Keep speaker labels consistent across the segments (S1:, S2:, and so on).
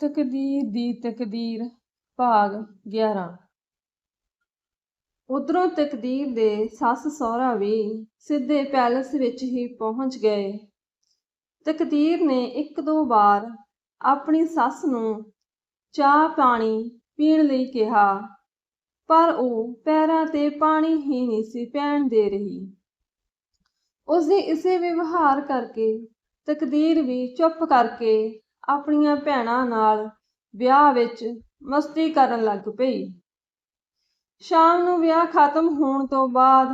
S1: ਤਕਦੀਰ ਦੀ ਤਕਦੀਰ, ਭਾਗ 11 ਉਧਰੋਂ ਤਕਦੀਰ ਦੇ ਸੱਸ ਸਹੁਰਾ ਵੀ ਸਿੱਧੇ ਪੈਲਸ ਵਿੱਚ ਹੀ ਪਹੁੰਚ ਗਏ। ਤਕਦੀਰ ਨੇ ਇੱਕ ਦੋ ਵਾਰ ਆਪਣੀ ਸੱਸ ਨੂੰ ਚਾਹ ਪਾਣੀ ਪੀਣ ਲਈ ਕਿਹਾ, ਪਰ ਉਹ ਪੈਰਾਂ ਤੇ ਪਾਣੀ ਹੀ ਨਹੀਂ ਸੀ ਪੈਣ ਦੇ ਰਹੀ। ਉਸਦੇ ਇਸੇ ਵਿਵਹਾਰ ਕਰਕੇ ਤਕਦੀਰ ਵੀ ਚੁੱਪ ਕਰਕੇ ਆਪਣੀਆਂ ਭੈਣਾਂ ਨਾਲ ਵਿਆਹ ਵਿੱਚ ਮਸਤੀ ਕਰਨ ਲੱਗ ਪਈ। ਸ਼ਾਮ ਨੂੰ ਵਿਆਹ ਖਤਮ ਹੋਣ ਤੋਂ ਬਾਅਦ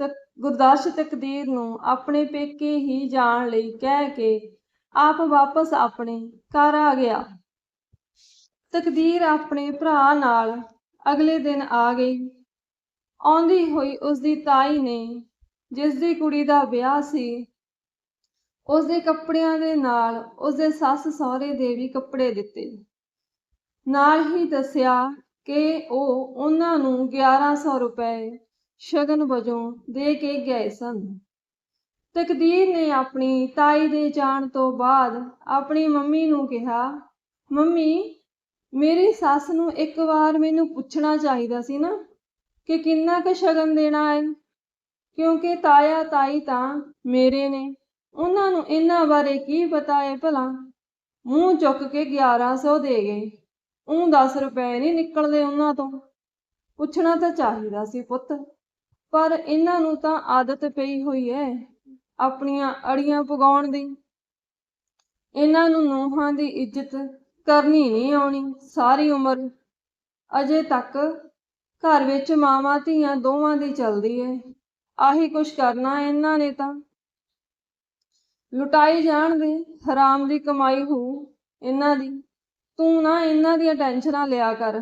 S1: ਤਕ ਗੁਰਦਾਸ਼ ਤਕਦੀਰ ਨੂੰ ਆਪਣੇ ਪੇਕੇ ਹੀ ਜਾਣ ਲਈ ਕਹਿ ਕੇ ਆਪ ਵਾਪਸ ਆਪਣੇ ਘਰ ਆ ਗਿਆ। ਤਕਦੀਰ ਆਪਣੇ ਭਰਾ ਨਾਲ ਅਗਲੇ ਦਿਨ ਆ ਗਈ। ਆਉਂਦੀ ਹੋਈ ਉਸਦੀ ਤਾਈ ਨੇ ਜਿਸ ਦੀ ਕੁੜੀ ਦਾ ਵਿਆਹ ਸੀ ਉਸਦੇ ਕੱਪੜਿਆਂ ਦੇ ਨਾਲ ਉਸਦੇ ਸੱਸ ਸਹੁਰੇ ਦੇ ਵੀ ਕੱਪੜੇ ਦਿੱਤੇ। ਨਾਲ ਹੀ ਦੱਸਿਆ ਕਿ ਉਹ ਉਹਨਾਂ ਨੂੰ 1100 ਰੁਪਏ ਸ਼ਗਨ ਵਜੋਂ ਦੇ ਕੇ ਗਏ ਸਨ। ਤਕਦੀਰ ਨੇ ਆਪਣੀ ਤਾਈ ਦੇ ਜਾਣ ਤੋਂ ਬਾਅਦ ਆਪਣੀ ਮੰਮੀ ਨੂੰ ਕਿਹਾ, ਮੰਮੀ, ਮੇਰੀ ਸੱਸ ਨੂੰ ਇੱਕ ਵਾਰ ਮੈਨੂੰ ਪੁੱਛਣਾ ਚਾਹੀਦਾ ਸੀ ਨਾ ਕਿ ਕਿੰਨਾ ਕੁ ਸ਼ਗਨ ਦੇਣਾ ਹੈ? ਕਿਉਂਕਿ ਤਾਇਆ ਤਾਈ ਤਾਂ ਮੇਰੇ ਨੇ ਉਹਨਾਂ ਨੂੰ ਇਹਨਾਂ ਬਾਰੇ ਕੀ ਪਤਾ ਹੈ ਭਲਾ? ਮੂੰਹ ਚੁੱਕ ਕੇ 1100 ਦੇ ਗਏ। ਉਹ 10 ਰੁਪਏ ਨਹੀਂ ਨਿਕਲਦੇ ਉਹਨਾਂ ਤੋਂ। ਪੁੱਛਣਾ ਤਾਂ ਚਾਹੀਦਾ ਸੀ ਪੁੱਤ, ਪਰ ਇਹਨਾਂ ਨੂੰ ਤਾਂ ਆਦਤ ਪਈ ਹੋਈ ਹੈ ਆਪਣੀਆਂ ਅੜੀਆਂ ਪਗਾਉਣ ਦੀ। ਇਹਨਾਂ ਨੂੰ ਨੂਹਾਂ ਦੀ ਇੱਜ਼ਤ ਕਰਨੀ ਨਹੀਂ ਆਉਣੀ ਸਾਰੀ ਉਮਰ। ਅਜੇ ਤੱਕ ਘਰ ਵਿੱਚ ਮਾਵਾਂ ਧੀਆਂ ਦੋਵਾਂ ਦੀ ਚੱਲਦੀ ਹੈ ਆਹੀ ਕੁਛ ਕਰਨਾ ਇਹਨਾਂ ਨੇ ਤਾਂ। ਲੁਟਾਈ ਜਾਣ ਦੇ, ਹਰਾਮ ਦੀ ਕਮਾਈ ਹੋ ਇਹਨਾਂ ਦੀ। ਤੂੰ ਨਾ ਇਹਨਾਂ ਦੀਆਂ ਟੈਨਸ਼ਨਾਂ ਲਿਆ ਕਰ।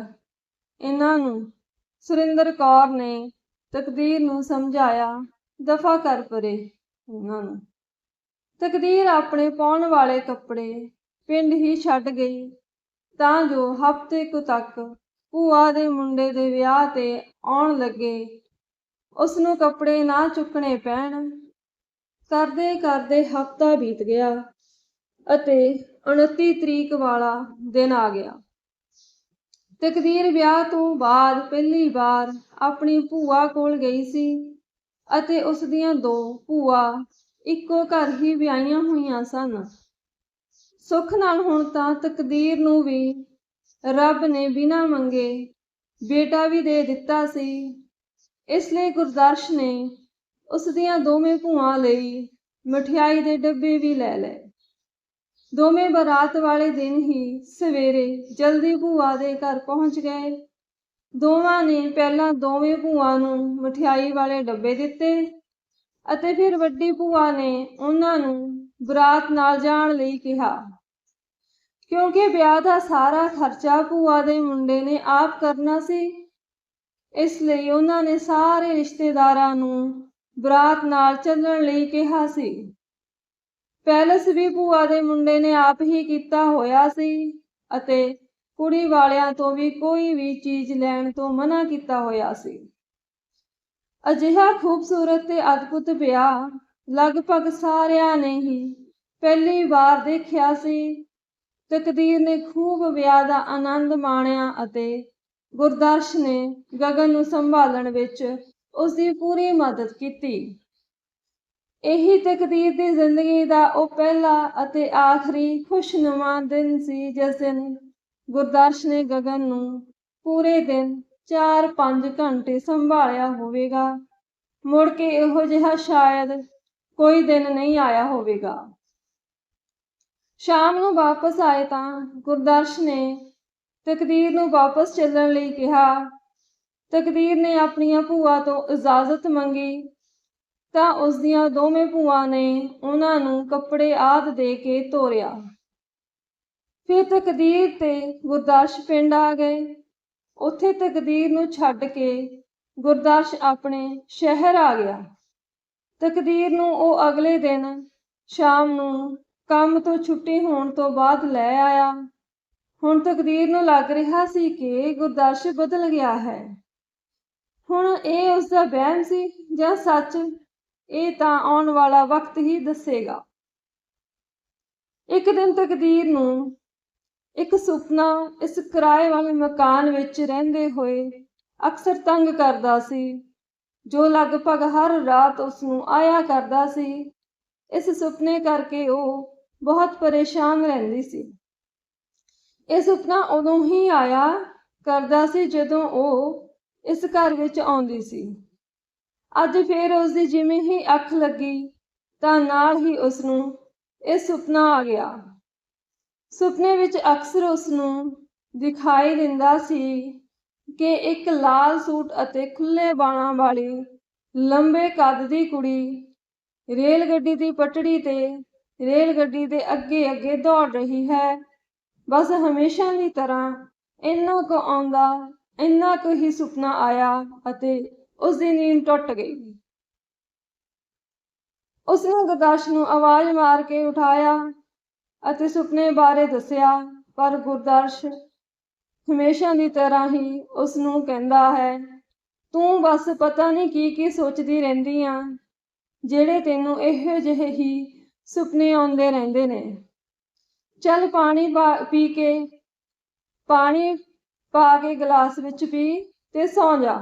S1: ਇਹਨਾਂ ਨੂੰ ਸੁਰਿੰਦਰ ਕੌਰ ਨੇ ਤਕਦੀਰ ਨੂੰ ਸਮਝਾਇਆ, ਦਫਾ ਕਰ ਪਰੇ ਉਹਨਾਂ ਨੂੰ। ਤਕਦੀਰ ਆਪਣੇ ਪਾਉਣ ਵਾਲੇ ਕੱਪੜੇ ਪਿੰਡ ਹੀ ਛੱਡ ਗਈ, ਤਾਂ ਜੋ ਹਫ਼ਤੇ ਕੁ ਤੱਕ ਭੂਆ ਦੇ ਮੁੰਡੇ ਦੇ ਵਿਆਹ ਤੇ ਆਉਣ ਲੱਗੇ। ਉਸ ਨੂੰ ਕੱਪੜੇ ਨਾ ਚੁੱਕਣੇ ਪੈਣ ਕਰਦੇ ਕਰਦੇ ਹਫ਼ਤਾ ਬੀਤ ਗਿਆ ਅਤੇ 29 ਤਰੀਕ ਵਾਲਾ ਦਿਨ ਆ ਗਿਆ। ਤਕਦੀਰ ਵਿਆਹ ਤੋਂ ਬਾਅਦ ਪਹਿਲੀ ਵਾਰ ਆਪਣੀ ਭੂਆ ਕੋਲ ਗਈ ਸੀ ਅਤੇ ਉਸ ਦੀਆਂ ਦੋ ਭੂਆ ਇੱਕੋ ਘਰ ਹੀ ਵਿਆਹੀਆਂ ਹੋਈਆਂ ਸਨ। ਸੁੱਖ ਨਾਲ ਹੁਣ ਤਾਂ ਤਕਦੀਰ ਨੂੰ ਵੀ ਰੱਬ ਨੇ ਬਿਨਾਂ ਮੰਗੇ ਬੇਟਾ ਵੀ ਦੇ ਦਿੱਤਾ ਸੀ। ਇਸ ਲਈ ਗੁਰਦਰਸ਼ ਨੇ ਉਸ ਦੀਆਂ ਦੋਵੇਂ ਭੂਆਂ ਲਈ ਮਠਿਆਈ ਦੇ ਡੱਬੇ ਵੀ ਲੈ ਲਏ। ਦੋਵੇਂ ਬਰਾਤ ਵਾਲੇ ਦਿਨ ਹੀ ਸਵੇਰੇ ਜਲਦੀ ਭੂਆ ਦੇ ਘਰ ਪਹੁੰਚ ਗਏ। ਦੋਵਾਂ ਨੇ ਪਹਿਲਾਂ ਦੋਵੇਂ ਭੂਆ ਨੂੰ ਮਠਿਆਈ ਵਾਲੇ ਡੱਬੇ ਦਿੱਤੇ ਅਤੇ ਫਿਰ ਵੱਡੀ ਭੂਆ ਨੇ ਉਹਨਾਂ ਨੂੰ ਬਰਾਤ ਨਾਲ ਜਾਣ ਲਈ ਕਿਹਾ। ਕਿਉਂਕਿ ਵਿਆਹ ਦਾ ਸਾਰਾ ਖਰਚਾ ਭੂਆ ਦੇ ਮੁੰਡੇ ਨੇ ਆਪ ਕਰਨਾ ਸੀ, ਇਸ ਲਈ ਉਹਨਾਂ ਨੇ ਸਾਰੇ ਰਿਸ਼ਤੇਦਾਰਾਂ ਨੂੰ ਬਰਾਤ ਨਾਲ ਚੱਲਣ ਲਈ ਕਿਹਾ ਸੀ। ਪੈਲਸ ਵੀ ਭੂਆ ਦੇ ਮੁੰਡੇ ਨੇ ਆਪ ਹੀ ਕੀਤਾ ਹੋਇਆ ਸੀ ਅਤੇ ਕੁੜੀ ਵਾਲਿਆਂ ਤੋਂ ਵੀ ਕੋਈ ਵੀ ਚੀਜ਼ ਲੈਣ ਤੋਂ ਮਨਾ ਕੀਤਾ ਹੋਇਆ ਸੀ। ਅਜਿਹਾ ਖੂਬਸੂਰਤ ਤੇ ਅਦਭੁਤ ਵਿਆਹ ਲਗਭਗ ਸਾਰਿਆਂ ਨੇ ਹੀ ਪਹਿਲੀ ਵਾਰ ਦੇਖਿਆ ਸੀ। ਤਕਦੀਰ ਨੇ ਖੂਬ ਵਿਆਹ ਦਾ ਆਨੰਦ ਮਾਣਿਆ ਅਤੇ ਗੁਰਦਰਸ਼ ਨੇ ਗਗਨ ਨੂੰ ਸੰਭਾਲਣ ਵਿੱਚ ਉਸ ਦੀ ਪੂਰੀ ਮਦਦ ਕੀਤੀ। ਇਹੀ ਤਕਦੀਰ ਦੀ ਜ਼ਿੰਦਗੀ ਦਾ ਉਹ ਪਹਿਲਾ ਅਤੇ ਆਖਰੀ ਖੁਸ਼ਨੁਮਾ ਦਿਨ ਸੀ, ਜਿਸ ਦਿਨ ਗੁਰਦਰਸ਼ ਨੇ ਗਗਨ ਨੂੰ ਪੂਰੇ ਦਿਨ 4-5 ਘੰਟੇ ਸੰਭਾਲਿਆ ਹੋਵੇਗਾ। ਮੁੜ ਕੇ ਇਹੋ ਜਿਹਾ ਸ਼ਾਇਦ ਕੋਈ ਦਿਨ ਨਹੀਂ ਆਇਆ ਹੋਵੇਗਾ। ਸ਼ਾਮ ਨੂੰ ਵਾਪਸ ਆਏ ਤਾਂ ਗੁਰਦਰਸ਼ ਨੇ ਤਕਦੀਰ ਨੂੰ ਵਾਪਸ ਚੱਲਣ ਲਈ ਕਿਹਾ ਤਕਦੀਰ ਨੇ ਆਪਣੀਆਂ ਭੂਆ ਤੋਂ ਇਜਾਜ਼ਤ ਮੰਗੀ। ਤਾਂ ਉਸ ਦੀਆਂ ਦੋਵੇਂ ਭੂਆ ਨੇ ਉਹਨਾਂ ਨੂੰ ਕੱਪੜੇ ਆਦ ਦੇ ਕੇ ਤੋਰਿਆ। ਫਿਰ ਤਕਦੀਰ ਤੇ ਗੁਰਦਰਸ਼ ਪਿੰਡ ਆ ਗਏ। ਉੱਥੇ ਤਕਦੀਰ ਨੂੰ ਛੱਡ ਕੇ ਗੁਰਦਰਸ਼ ਆਪਣੇ ਸ਼ਹਿਰ ਆ ਗਿਆ। ਤਕਦੀਰ ਨੂੰ ਉਹ ਅਗਲੇ ਦਿਨ ਸ਼ਾਮ ਨੂੰ ਕੰਮ ਤੋਂ ਛੁੱਟੀ ਹੋਣ ਤੋਂ ਬਾਅਦ ਲੈ ਆਇਆ। ਹੁਣ ਤਕਦੀਰ ਨੂੰ ਲੱਗ ਰਿਹਾ ਸੀ ਕਿ ਗੁਰਦਰਸ਼ ਬਦਲ ਗਿਆ ਹੈ। ਹੁਣ ਇਹ ਉਸ ਦਾ ਵਹਿਮ ਸੀ ਜਾਂ ਸੱਚ? ਇਹ ਤਾਂ ਆਉਣ ਵਾਲਾ ਵਕਤ ਹੀ ਦੱਸੇਗਾ। ਇੱਕ ਦਿਨ ਤਕਦੀਰ ਨੂੰ, ਇੱਕ ਸੁਪਨਾ ਇਸ ਕਿਰਾਏ ਵਾਲੇ ਮਕਾਨ ਵਿੱਚ ਰਹਿੰਦੇ ਹੋਏ ਅਕਸਰ ਤੰਗ ਕਰਦਾ ਸੀ, ਜੋ ਲਗਭਗ ਹਰ ਰਾਤ ਉਸ ਨੂੰ ਆਇਆ ਕਰਦਾ ਸੀ। ਇਸ ਸੁਪਨੇ ਕਰਕੇ ਉਹ ਬਹੁਤ ਪਰੇਸ਼ਾਨ ਰਹਿੰਦੀ ਸੀ। ਇਹ ਸੁਪਨਾ ਉਦੋਂ ਹੀ ਆਇਆ ਕਰਦਾ ਸੀ ਜਦੋਂ ਉਹ ਇਸ ਘਰ ਵਿੱਚ ਆਉਂਦੀ ਸੀ। ਅੱਜ ਫੇਰ ਉਸ ਦੀ ਜਿਵੇਂ ਹੀ ਅੱਖ ਲੱਗੀ, ਤਾਂ ਨਾਲ ਹੀ ਉਸ ਨੂੰ ਇਹ ਸੁਪਨਾ ਆ ਗਿਆ। ਸੁਪਨੇ ਵਿੱਚ ਅਕਸਰ ਉਸ ਨੂੰ ਦਿਖਾਈ ਦਿੰਦਾ ਸੀ ਕਿ ਇੱਕ ਲਾਲ ਸੂਟ ਅਤੇ ਖੁੱਲੇ ਬਾਣਾ ਵਾਲੀ ਲੰਬੇ ਕੱਦ ਦੀ ਕੁੜੀ ਰੇਲ ਗੱਡੀ ਦੀ ਪਟੜੀ ਤੇ ਰੇਲ ਗੱਡੀ ਦੇ ਅੱਗੇ ਅੱਗੇ ਦੌੜ ਰਹੀ ਹੈ। ਬਸ ਹਮੇਸ਼ਾ ਦੀ ਤਰ੍ਹਾਂ ਇੰਨਾ ਕੁ ਆਉਂਦਾ ਇੰਨਾ ਕੁ ਹੀ ਸੁਪਨਾ ਆਇਆ ਅਤੇ ਉਸ ਦੀ ਨੀਂਦ ਟੁੱਟ ਗਈ। ਉਸਨੇ ਗੁਰਦਾਸ਼ ਨੂੰ ਆਵਾਜ਼ ਮਾਰ ਕੇ ਉਠਾਇਆ ਅਤੇ ਸੁਪਨੇ ਬਾਰੇ ਦੱਸਿਆ, ਪਰ ਗੁਰਦਰਸ਼ ਹਮੇਸ਼ਾ ਦੀ ਤਰ੍ਹਾਂ ਹੀ ਉਸ ਨੂੰ ਕਹਿੰਦਾ ਹੈ, ਤੂੰ ਬਸ ਪਤਾ ਨਹੀਂ ਕੀ ਕੀ ਸੋਚਦੀ ਰਹਿੰਦੀ ਆ, ਜਿਹੜੇ ਤੈਨੂੰ ਇਹੋ ਜਿਹੇ ਹੀ ਸੁਪਨੇ ਆਉਂਦੇ ਰਹਿੰਦੇ ਨੇ। ਚੱਲ ਪਾਣੀ ਪਾ- ਪੀ ਕੇ, ਪਾਣੀ ਪਾ ਕੇ ਗਲਾਸ ਵਿੱਚ ਪੀ ਤੇ ਸੌਂ ਜਾ।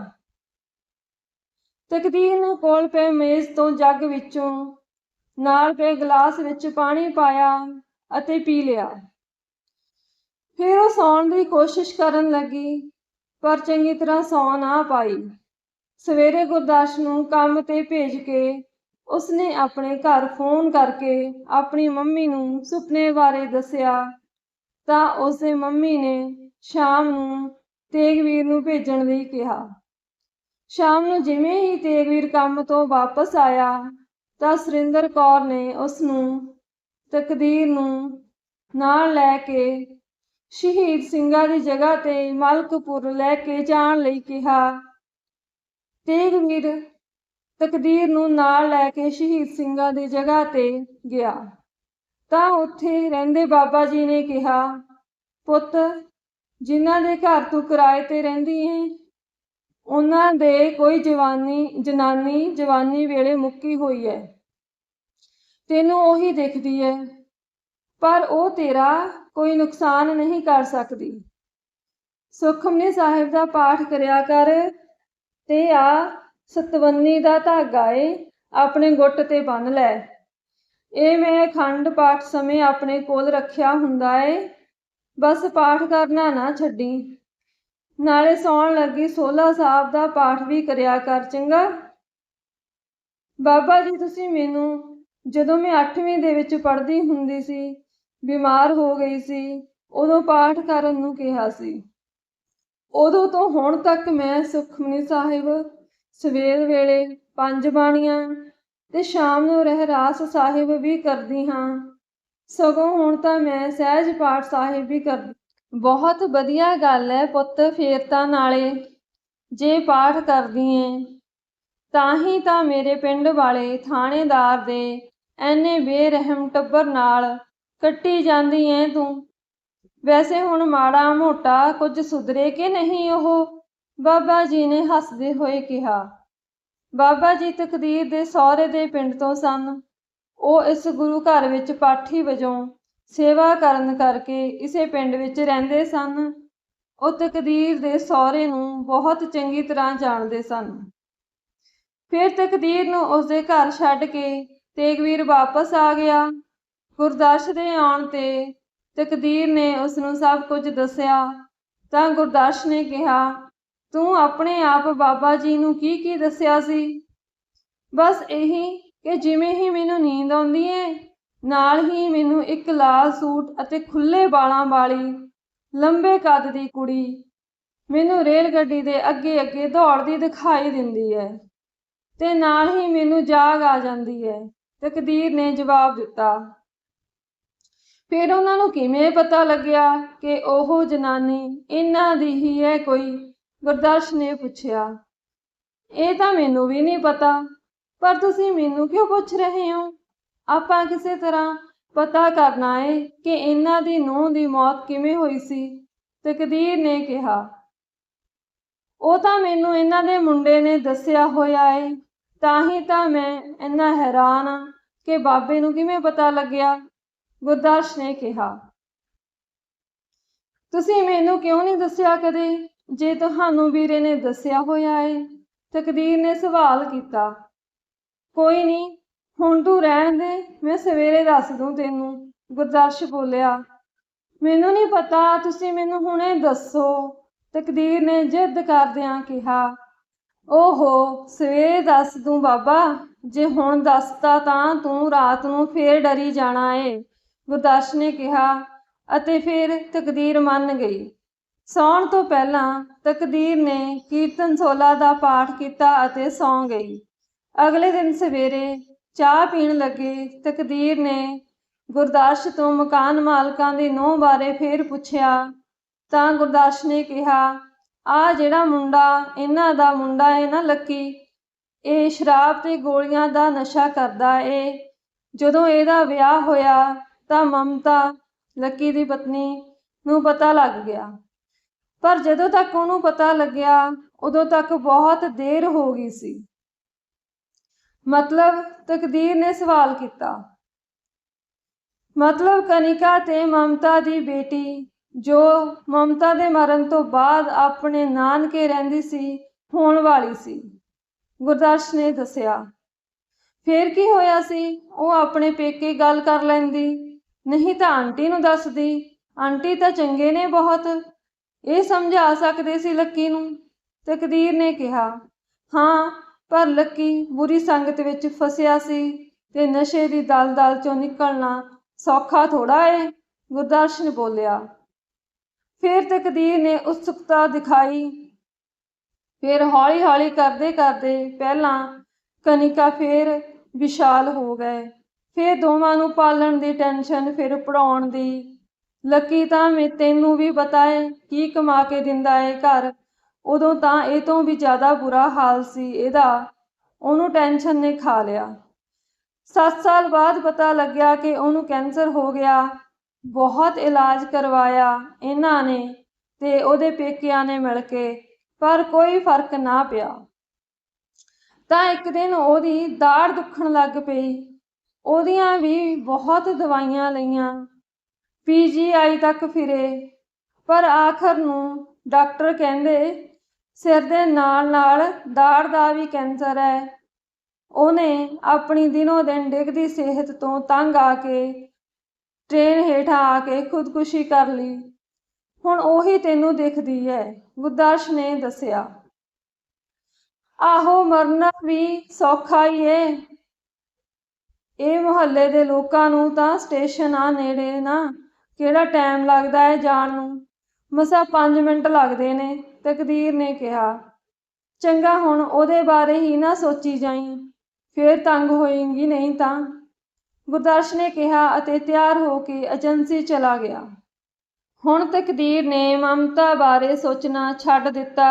S1: ਤਕਦੀਰ ਨੇ ਕੋਲ ਪਏ ਮੇਜ਼ ਤੋਂ ਜੱਗ ਵਿੱਚੋਂ, ਨਾਲ ਪਏ ਗਲਾਸ ਵਿੱਚ ਪਾਣੀ ਪਾਇਆ ਅਤੇ ਪੀ ਲਿਆ। ਫਿਰ ਉਹ ਸੌਣ ਦੀ ਕੋਸ਼ਿਸ਼ ਕਰਨ ਲੱਗੀ, ਪਰ ਚੰਗੀ ਤਰ੍ਹਾਂ ਸੌ ਨਾ ਪਾਈ। ਸਵੇਰੇ ਗੁਰਦਾਸ ਨੂੰ ਕੰਮ ਤੇ ਭੇਜ ਕੇ ਉਸਨੇ ਆਪਣੇ ਘਰ ਫੋਨ ਕਰਕੇ ਆਪਣੀ ਮੰਮੀ ਨੂੰ ਸੁਪਨੇ ਬਾਰੇ ਦੱਸਿਆ, ਤਾਂ ਉਸਦੇ ਮੰਮੀ ਨੇ ਸ਼ਾਮ ਨੂੰ ਤੇਗਵੀਰ ਨੂੰ ਭੇਜਣ ਲਈ ਕਿਹਾ। ਸ਼ਾਮ ਨੂੰ ਜਿਵੇਂ ਹੀ ਤੇਗਵੀਰ ਕੰਮ ਤੋਂ ਵਾਪਸ ਆਇਆ ਤਾਂ ਸੁਰਿੰਦਰ ਕੌਰ ਨੇ ਉਸ ਨੂੰ ਤਕਦੀਰ ਨੂੰ ਨਾਲ ਲੈ ਕੇ ਸ਼ਹੀਦ ਸਿੰਘਾਂ ਦੀ ਜਗ੍ਹਾ ਤੇ ਮਲਕਪੁਰ ਲੈ ਕੇ ਜਾਣ ਲਈ ਕਿਹਾ। ਤੇਗਵੀਰ ਤਕਦੀਰ ਨੂੰ ਨਾਲ ਲੈ ਕੇ ਸ਼ਹੀਦ ਸਿੰਘਾਂ ਦੀ ਜਗ੍ਹਾ ਤੇ ਗਿਆ। ਤਾਂ ਉੱਥੇ ਰਹਿੰਦੇ ਬਾਬਾ ਜੀ ਨੇ ਕਿਹਾ, ਪੁੱਤ ਜਿਨ੍ਹਾਂ ਦੇ ਘਰ ਤੂੰ ਕਿਰਾਏ ਤੇ ਰਹਿੰਦੀ ਹੈ, ਉਹਨਾਂ ਦੇ ਕੋਈ ਜਵਾਨੀ, ਜਨਾਨੀ, ਜਵਾਨੀ ਵੇਲੇ ਮੁੱਕੀ ਹੋਈ ਹੈ ਤੈਨੂੰ ਉਹੀ ਦਿਖਦੀ ਹੈ ਪਰ ਉਹ ਤੇਰਾ ਕੋਈ ਨੁਕਸਾਨ ਨਹੀਂ ਕਰ ਸਕਦੀ। ਸੁਖਮਨੀ ਸਾਹਿਬ ਦਾ ਪਾਠ ਕਰਿਆ ਕਰ, ਤੇ ਆ ਸਤਵੰਨੀ ਦਾ ਧਾਗਾ ਏ, ਆਪਣੇ ਗੁੱਟ ਤੇ ਬੰਨ ਲੈ। ਇਹ ਮੈਂ ਅਖੰਡ ਪਾਠ ਸਮੇਂ ਆਪਣੇ ਕੋਲ ਰੱਖਿਆ ਹੁੰਦਾ ਏ ਬਸ ਪਾਠ ਕਰਨਾ ਨਾ ਛੱਡੀ। ਨਾਲੇ ਸੌਣ ਲੱਗੀ ਸੋਲਾ ਸਾਹਿਬ ਦਾ ਪਾਠ ਵੀ ਕਰਿਆ ਕਰ ਚੰਗਾ। ਬਾਬਾ ਜੀ, ਤੁਸੀਂ ਮੈਨੂੰ ਜਦੋਂ ਮੈਂ 8ਵੀਂ ਦੇ ਵਿੱਚ ਪੜ੍ਹਦੀ ਹੁੰਦੀ ਸੀ, ਬਿਮਾਰ ਹੋ ਗਈ ਸੀ, ਉਦੋਂ ਪਾਠ ਕਰਨ ਨੂੰ ਕਿਹਾ ਸੀ। ਉਦੋਂ ਤੋਂ ਹੁਣ ਤੱਕ ਮੈਂ ਸੁਖਮਨੀ ਸਾਹਿਬ ਸਵੇਰ ਵੇਲੇ ਪੰਜ ਬਾਣੀਆਂ ਤੇ ਸ਼ਾਮ ਨੂੰ ਰਹਿਰਾਸ ਸਾਹਿਬ ਵੀ ਕਰਦੀ ਹਾਂ। ਸਗੋਂ ਹੁਣ ਤਾਂ ਮੈਂ ਸਹਿਜ ਪਾਠ ਸਾਹਿਬ ਵੀ ਕਰ, ਬਹੁਤ ਵਧੀਆ ਗੱਲ ਹੈ ਪੁੱਤ, ਫੇਰ ਤਾਂ ਨਾਲੇ ਜੇ ਪਾਠ ਕਰਦੀ ਏ, ਤਾਂ ਹੀ ਤਾਂ ਮੇਰੇ ਪਿੰਡ ਵਾਲੇ ਥਾਣੇਦਾਰ ਦੇ ਐਨੇ ਬੇਰਹਿਮ ਟੱਬਰ ਨਾਲ ਕੱਟੀ ਜਾਂਦੀ ਏ ਤੂੰ। ਵੈਸੇ ਹੁਣ ਮਾੜਾ ਮੋਟਾ ਕੁਝ ਸੁਧਰੇ ਕਿ ਨਹੀਂ ਉਹ? ਬਾਬਾ ਜੀ ਨੇ ਹੱਸਦੇ ਹੋਏ ਕਿਹਾ। ਬਾਬਾ ਜੀ ਤਕਦੀਰ ਦੇ ਸਹੁਰੇ ਦੇ ਪਿੰਡ ਤੋਂ ਸਨ। ਉਹ ਇਸ ਗੁਰੂ ਘਰ ਵਿੱਚ ਪਾਠੀ ਵਜੋਂ ਸੇਵਾ ਕਰਨ ਕਰਕੇ ਇਸੇ ਪਿੰਡ ਵਿੱਚ ਰਹਿੰਦੇ ਸਨ। ਉਹ ਤਕਦੀਰ ਦੇ ਸਹੁਰੇ ਨੂੰ ਬਹੁਤ ਚੰਗੀ ਤਰ੍ਹਾਂ ਜਾਣਦੇ ਸਨ। ਫਿਰ ਤਕਦੀਰ ਨੂੰ ਉਸਦੇ ਘਰ ਛੱਡ ਕੇ ਤੇਗਵੀਰ ਵਾਪਸ ਆ ਗਿਆ। ਗੁਰਦਾਸ਼ ਦੇ ਆਉਣ ਤੇ ਤਕਦੀਰ ਨੇ ਉਸ ਨੂੰ ਸਭ ਕੁਝ ਦੱਸਿਆ। ਤਾਂ ਗੁਰਦਾਸ਼ ਨੇ ਕਿਹਾ, ਤੂੰ ਆਪਣੇ ਆਪ ਬਾਬਾ ਜੀ ਨੂੰ ਕੀ ਕੀ ਦੱਸਿਆ ਸੀ? ਬਸ ਇਹੀ ਕਿ ਜਿਵੇਂ ਹੀ ਮੈਨੂੰ ਨੀਂਦ ਆਉਂਦੀ ਏ, ਨਾਲ ਹੀ ਮੈਨੂੰ ਇੱਕ ਲਾਲ ਸੂਟ ਅਤੇ ਖੁੱਲੇ ਵਾਲਾਂ ਵਾਲੀ ਲੰਬੇ ਕੱਦ ਦੀ ਕੁੜੀ ਮੈਨੂੰ ਰੇਲ ਗੱਡੀ ਦੇ ਅੱਗੇ ਅੱਗੇ ਦੌੜਦੀ ਦਿਖਾਈ ਦਿੰਦੀ ਹੈ ਤੇ ਨਾਲ ਹੀ ਮੈਨੂੰ ਜਾਗ ਆ ਜਾਂਦੀ ਹੈ ਤਕਦੀਰ ਨੇ ਜਵਾਬ ਦਿੱਤਾ। ਫਿਰ ਉਹਨਾਂ ਨੂੰ ਕਿਵੇਂ ਪਤਾ ਲੱਗਿਆ ਕਿ ਉਹ ਜਨਾਨੀ ਇਹਨਾਂ ਦੀ ਹੀ ਹੈ ਕੋਈ ਗੁਰਦਰਸ਼ ਨੇ ਪੁੱਛਿਆ। ਇਹ ਤਾਂ ਮੈਨੂੰ ਵੀ ਨਹੀਂ ਪਤਾ ਪਰ ਤੁਸੀਂ ਮੈਨੂੰ ਕਿਉਂ ਪੁੱਛ ਰਹੇ ਹੋ? ਆਪਾਂ ਕਿਸੇ ਤਰ੍ਹਾਂ ਪਤਾ ਕਰਨਾ ਏ ਕਿ ਇਹਨਾਂ ਦੀ ਨੂੰਹ ਦੀ ਮੌਤ ਕਿਵੇਂ ਹੋਈ ਸੀ? ਤਕਦੀਰ ਨੇ ਕਿਹਾ। ਉਹ ਤਾਂ ਮੈਨੂੰ ਇਹਨਾਂ ਦੇ ਮੁੰਡੇ ਨੇ ਦੱਸਿਆ ਹੋਇਆ ਏ। ਤਾਂ ਹੀ ਤਾਂ ਮੈਂ ਇੰਨਾ ਹੈਰਾਨ ਆ ਕਿ ਬਾਬੇ ਨੂੰ ਕਿਵੇਂ ਪਤਾ ਲੱਗਿਆ? ਗੁਰਦਾਸ ਨੇ ਕਿਹਾ। ਤੁਸੀਂ ਮੈਨੂੰ ਕਿਉਂ ਨਹੀਂ ਦੱਸਿਆ ਕਦੇ? ਜੇ ਤੁਹਾਨੂੰ ਵੀਰੇ ਨੇ ਦੱਸਿਆ ਹੋਇਆ ਏ, ਤਕਦੀਰ ਨੇ ਸਵਾਲ ਕੀਤਾ। ਕੋਈ ਨਹੀਂ ਹੁਣ ਤੂੰ ਰਹਿਣ ਦੇ, ਮੈਂ ਸਵੇਰੇ ਦੱਸ ਦੂੰ ਤੈਨੂੰ, ਗੁਰਦਰਸ਼ ਬੋਲਿਆ। ਮੈਨੂੰ ਨਹੀਂ ਪਤਾ, ਤੁਸੀਂ ਮੈਨੂੰ ਹੁਣੇ ਦੱਸੋ। ਤਕਦੀਰ ਨੇ ਜਿੱਦ ਕਰਦਿਆਂ ਕਿਹਾ, ਓਹੋ, ਸਵੇਰੇ ਦੱਸ ਦੂੰ ਬਾਬਾ, ਜੇ ਹੁਣ ਦੱਸਤਾ ਤਾਂ ਤੂੰ ਰਾਤ ਨੂੰ ਫੇਰ ਡਰੀ ਜਾਣਾ ਏ। ਗੁਰਦਰਸ਼ ਨੇ ਕਿਹਾ, ਅਤੇ ਫਿਰ ਤਕਦੀਰ ਮੰਨ ਗਈ। ਸੌਣ ਤੋਂ ਪਹਿਲਾਂ ਤਕਦੀਰ ਨੇ ਕੀਰਤਨ ਸੋਲਾ ਦਾ ਪਾਠ ਕੀਤਾ ਅਤੇ ਸੌਂ ਗਈ। ਅਗਲੇ ਦਿਨ ਸਵੇਰੇ ਚਾਹ ਪੀਣ ਲੱਗੇ, ਤਕਦੀਰ ਨੇ ਗੁਰਦਾਸ਼ ਤੋਂ ਮਕਾਨ ਮਾਲਕਾਂ ਦੀ ਨੋਹ ਬਾਰੇ ਫੇਰ ਪੁੱਛਿਆ। ਤਾਂ ਗੁਰਦਾਸ਼ ਨੇ ਕਿਹਾ ਆ ਜਿਹੜਾ ਮੁੰਡਾ, ਇਹਨਾਂ ਦਾ ਮੁੰਡਾ ਹੈ ਨਾ ਲੱਕੀ। ਇਹ ਸ਼ਰਾਬ ਤੇ ਗੋਲੀਆਂ ਦਾ ਨਸ਼ਾ ਕਰਦਾ ਏ। ਜਦੋਂ ਇਹਦਾ ਵਿਆਹ ਹੋਇਆ ਤਾਂ ਮਮਤਾ, ਲੱਕੀ ਦੀ ਪਤਨੀ ਨੂੰ ਪਤਾ ਲੱਗ ਗਿਆ। ਪਰ ਜਦੋਂ ਤੱਕ ਉਹਨੂੰ ਪਤਾ ਲੱਗਿਆ, ਉਦੋਂ ਤੱਕ ਬਹੁਤ ਦੇਰ ਹੋ ਗਈ ਸੀ। ਮਤਲਬ ਤਕਦੀਰ ਨੇ ਸਵਾਲ ਕੀਤਾ। ਮਤਲਬ ਕਨਿਕਾ ਤੇ ਮਮਤਾ ਦੀ ਬੇਟੀ, ਜੋ ਮਮਤਾ ਦੇ ਮਰਨ ਤੋਂ ਬਾਅਦ ਆਪਣੇ ਨਾਨਕੇ ਰਹਿੰਦੀ ਸੀ, ਹੋਣ ਵਾਲੀ ਸੀ। ਗੁਰਦਾਸ਼ ਨੇ ਦੱਸਿਆ, ਫੇਰ ਕੀ ਹੋਇਆ ਸੀ? ਉਹ ਆਪਣੇ ਪੇਕੇ ਗੱਲ ਕਰ ਲੈਂਦੀ। ਨਹੀਂ ਤਾਂ ਆਂਟੀ ਨੂੰ ਦੱਸਦੀ, ਆਂਟੀ ਤਾਂ ਚੰਗੇ ਨੇ ਬਹੁਤ। ਇਹ ਸਮਝਾ ਸਕਦੇ ਸੀ ਲੱਕੀ ਨੂੰ? ਤਕਦੀਰ ਨੇ ਕਿਹਾ, ਹਾਂ ਪਰ ਲੱਕੀ ਬੁਰੀ ਸੰਗਤ ਵਿੱਚ ਫਸਿਆ ਸੀ ਤੇ ਨਸ਼ੇ ਦੀ ਦਲਦਲ ਚੋਂ ਨਿਕਲਣਾ ਸੌਖਾ ਥੋੜਾ ਏ ਗੁਰਦਰਸ਼ ਬੋਲਿਆ। ਫਿਰ ਤਕਦੀਰ ਨੇ ਉਤਸੁਕਤਾ ਦਿਖਾਈ। ਫਿਰ ਹੌਲੀ ਹੌਲੀ ਕਰਦੇ ਕਰਦੇ ਪਹਿਲਾਂ ਕਨਿਕਾ ਫਿਰ ਵਿਸ਼ਾਲ ਹੋ ਗਏ। ਫਿਰ ਦੋਵਾਂ ਨੂੰ ਪਾਲਣ ਦੀ ਟੈਨਸ਼ਨ, ਫਿਰ ਪੜਾਉਣ ਦੀ। ਲੱਕੀ ਤਾਂ ਮੈਂ ਤੈਨੂੰ ਵੀ ਪਤਾ ਏ ਕੀ ਕਮਾ ਕੇ ਦਿੰਦਾ ਏ ਘਰ? ਉਦੋਂ ਤਾਂ ਇਹ ਤੋਂ ਵੀ ਜ਼ਿਆਦਾ ਬੁਰਾ ਹਾਲ ਸੀ ਇਹਦਾ। ਉਹਨੂੰ ਟੈਨਸ਼ਨ ਨੇ ਖਾ ਲਿਆ। 7 ਸਾਲ ਬਾਅਦ ਪਤਾ ਲੱਗਿਆ ਕਿ ਉਹਨੂੰ ਕੈਂਸਰ ਹੋ ਗਿਆ। ਬਹੁਤ ਇਲਾਜ ਕਰਵਾਇਆ ਇਹਨਾਂ ਨੇ ਤੇ ਉਹਦੇ ਪੇਕਿਆਂ ਨੇ ਮਿਲ ਕੇ, ਪਰ ਕੋਈ ਫ਼ਰਕ ਨਾ ਪਿਆ। ਤਾਂ ਇੱਕ ਦਿਨ ਉਹਦੀ ਦਾੜ ਦੁਖਣ ਲੱਗ ਪਈ। ਉਹਦੀਆਂ ਵੀ ਬਹੁਤ ਦਵਾਈਆਂ ਲਈਆਂ। ਪੀਜੀਆਈ ਤੱਕ ਫਿਰੇ। ਪਰ ਆਖਰ ਨੂੰ ਡਾਕਟਰ ਕਹਿੰਦੇ ਸਿਰ ਦੇ ਨਾਲ ਨਾਲ ਦਾੜ ਦਾ ਵੀ ਕੈਂਸਰ ਹੈ। ਉਹਨੇ ਆਪਣੀ ਦਿਨੋ ਦਿਨ ਡਿੱਗਦੀ ਸਿਹਤ ਤੋਂ ਤੰਗ ਆ ਕੇ ਟ੍ਰੇਨ ਹੇਠਾਂ ਆ ਕੇ ਖੁਦਕੁਸ਼ੀ ਕਰ ਲਈ। ਹੁਣ ਉਹੀ ਤੈਨੂੰ ਦਿਖਦੀ ਹੈ, ਗੁਰਦਾਸ਼ ਨੇ ਦੱਸਿਆ। ਆਹੋ, ਮਰਨਾ ਵੀ ਸੌਖਾ ਹੀ ਏ। ਇਹ ਮੁਹੱਲੇ ਦੇ ਲੋਕਾਂ ਨੂੰ ਤਾਂ ਸਟੇਸ਼ਨ ਆ ਨੇੜੇ ਨਾ ਕਿਹੜਾ ਟਾਈਮ ਲੱਗਦਾ ਹੈ ਜਾਣ ਨੂੰ। ਮਸਾ 5 ਮਿੰਟ ਲੱਗਦੇ ਨੇ ਤਕਦੀਰ ਨੇ ਕਿਹਾ, ਚੰਗਾ ਹੁਣ ਉਹਦੇ ਬਾਰੇ ਹੀ ਨਾ ਸੋਚੀ ਜਾਈ, ਫੇਰ ਤੰਗ ਹੋਏਂਗੀ ਨਹੀਂ ਤਾਂ? ਗੁਰਦਾਸ਼ ਨੇ ਕਿਹਾ ਅਤੇ ਤਿਆਰ ਹੋ ਕੇ ਏਜੰਸੀ ਚਲਾ ਗਿਆ। ਹੁਣ ਤਕਦੀਰ ਨੇ ਮਮਤਾ ਬਾਰੇ ਸੋਚਣਾ ਛੱਡ ਦਿੱਤਾ,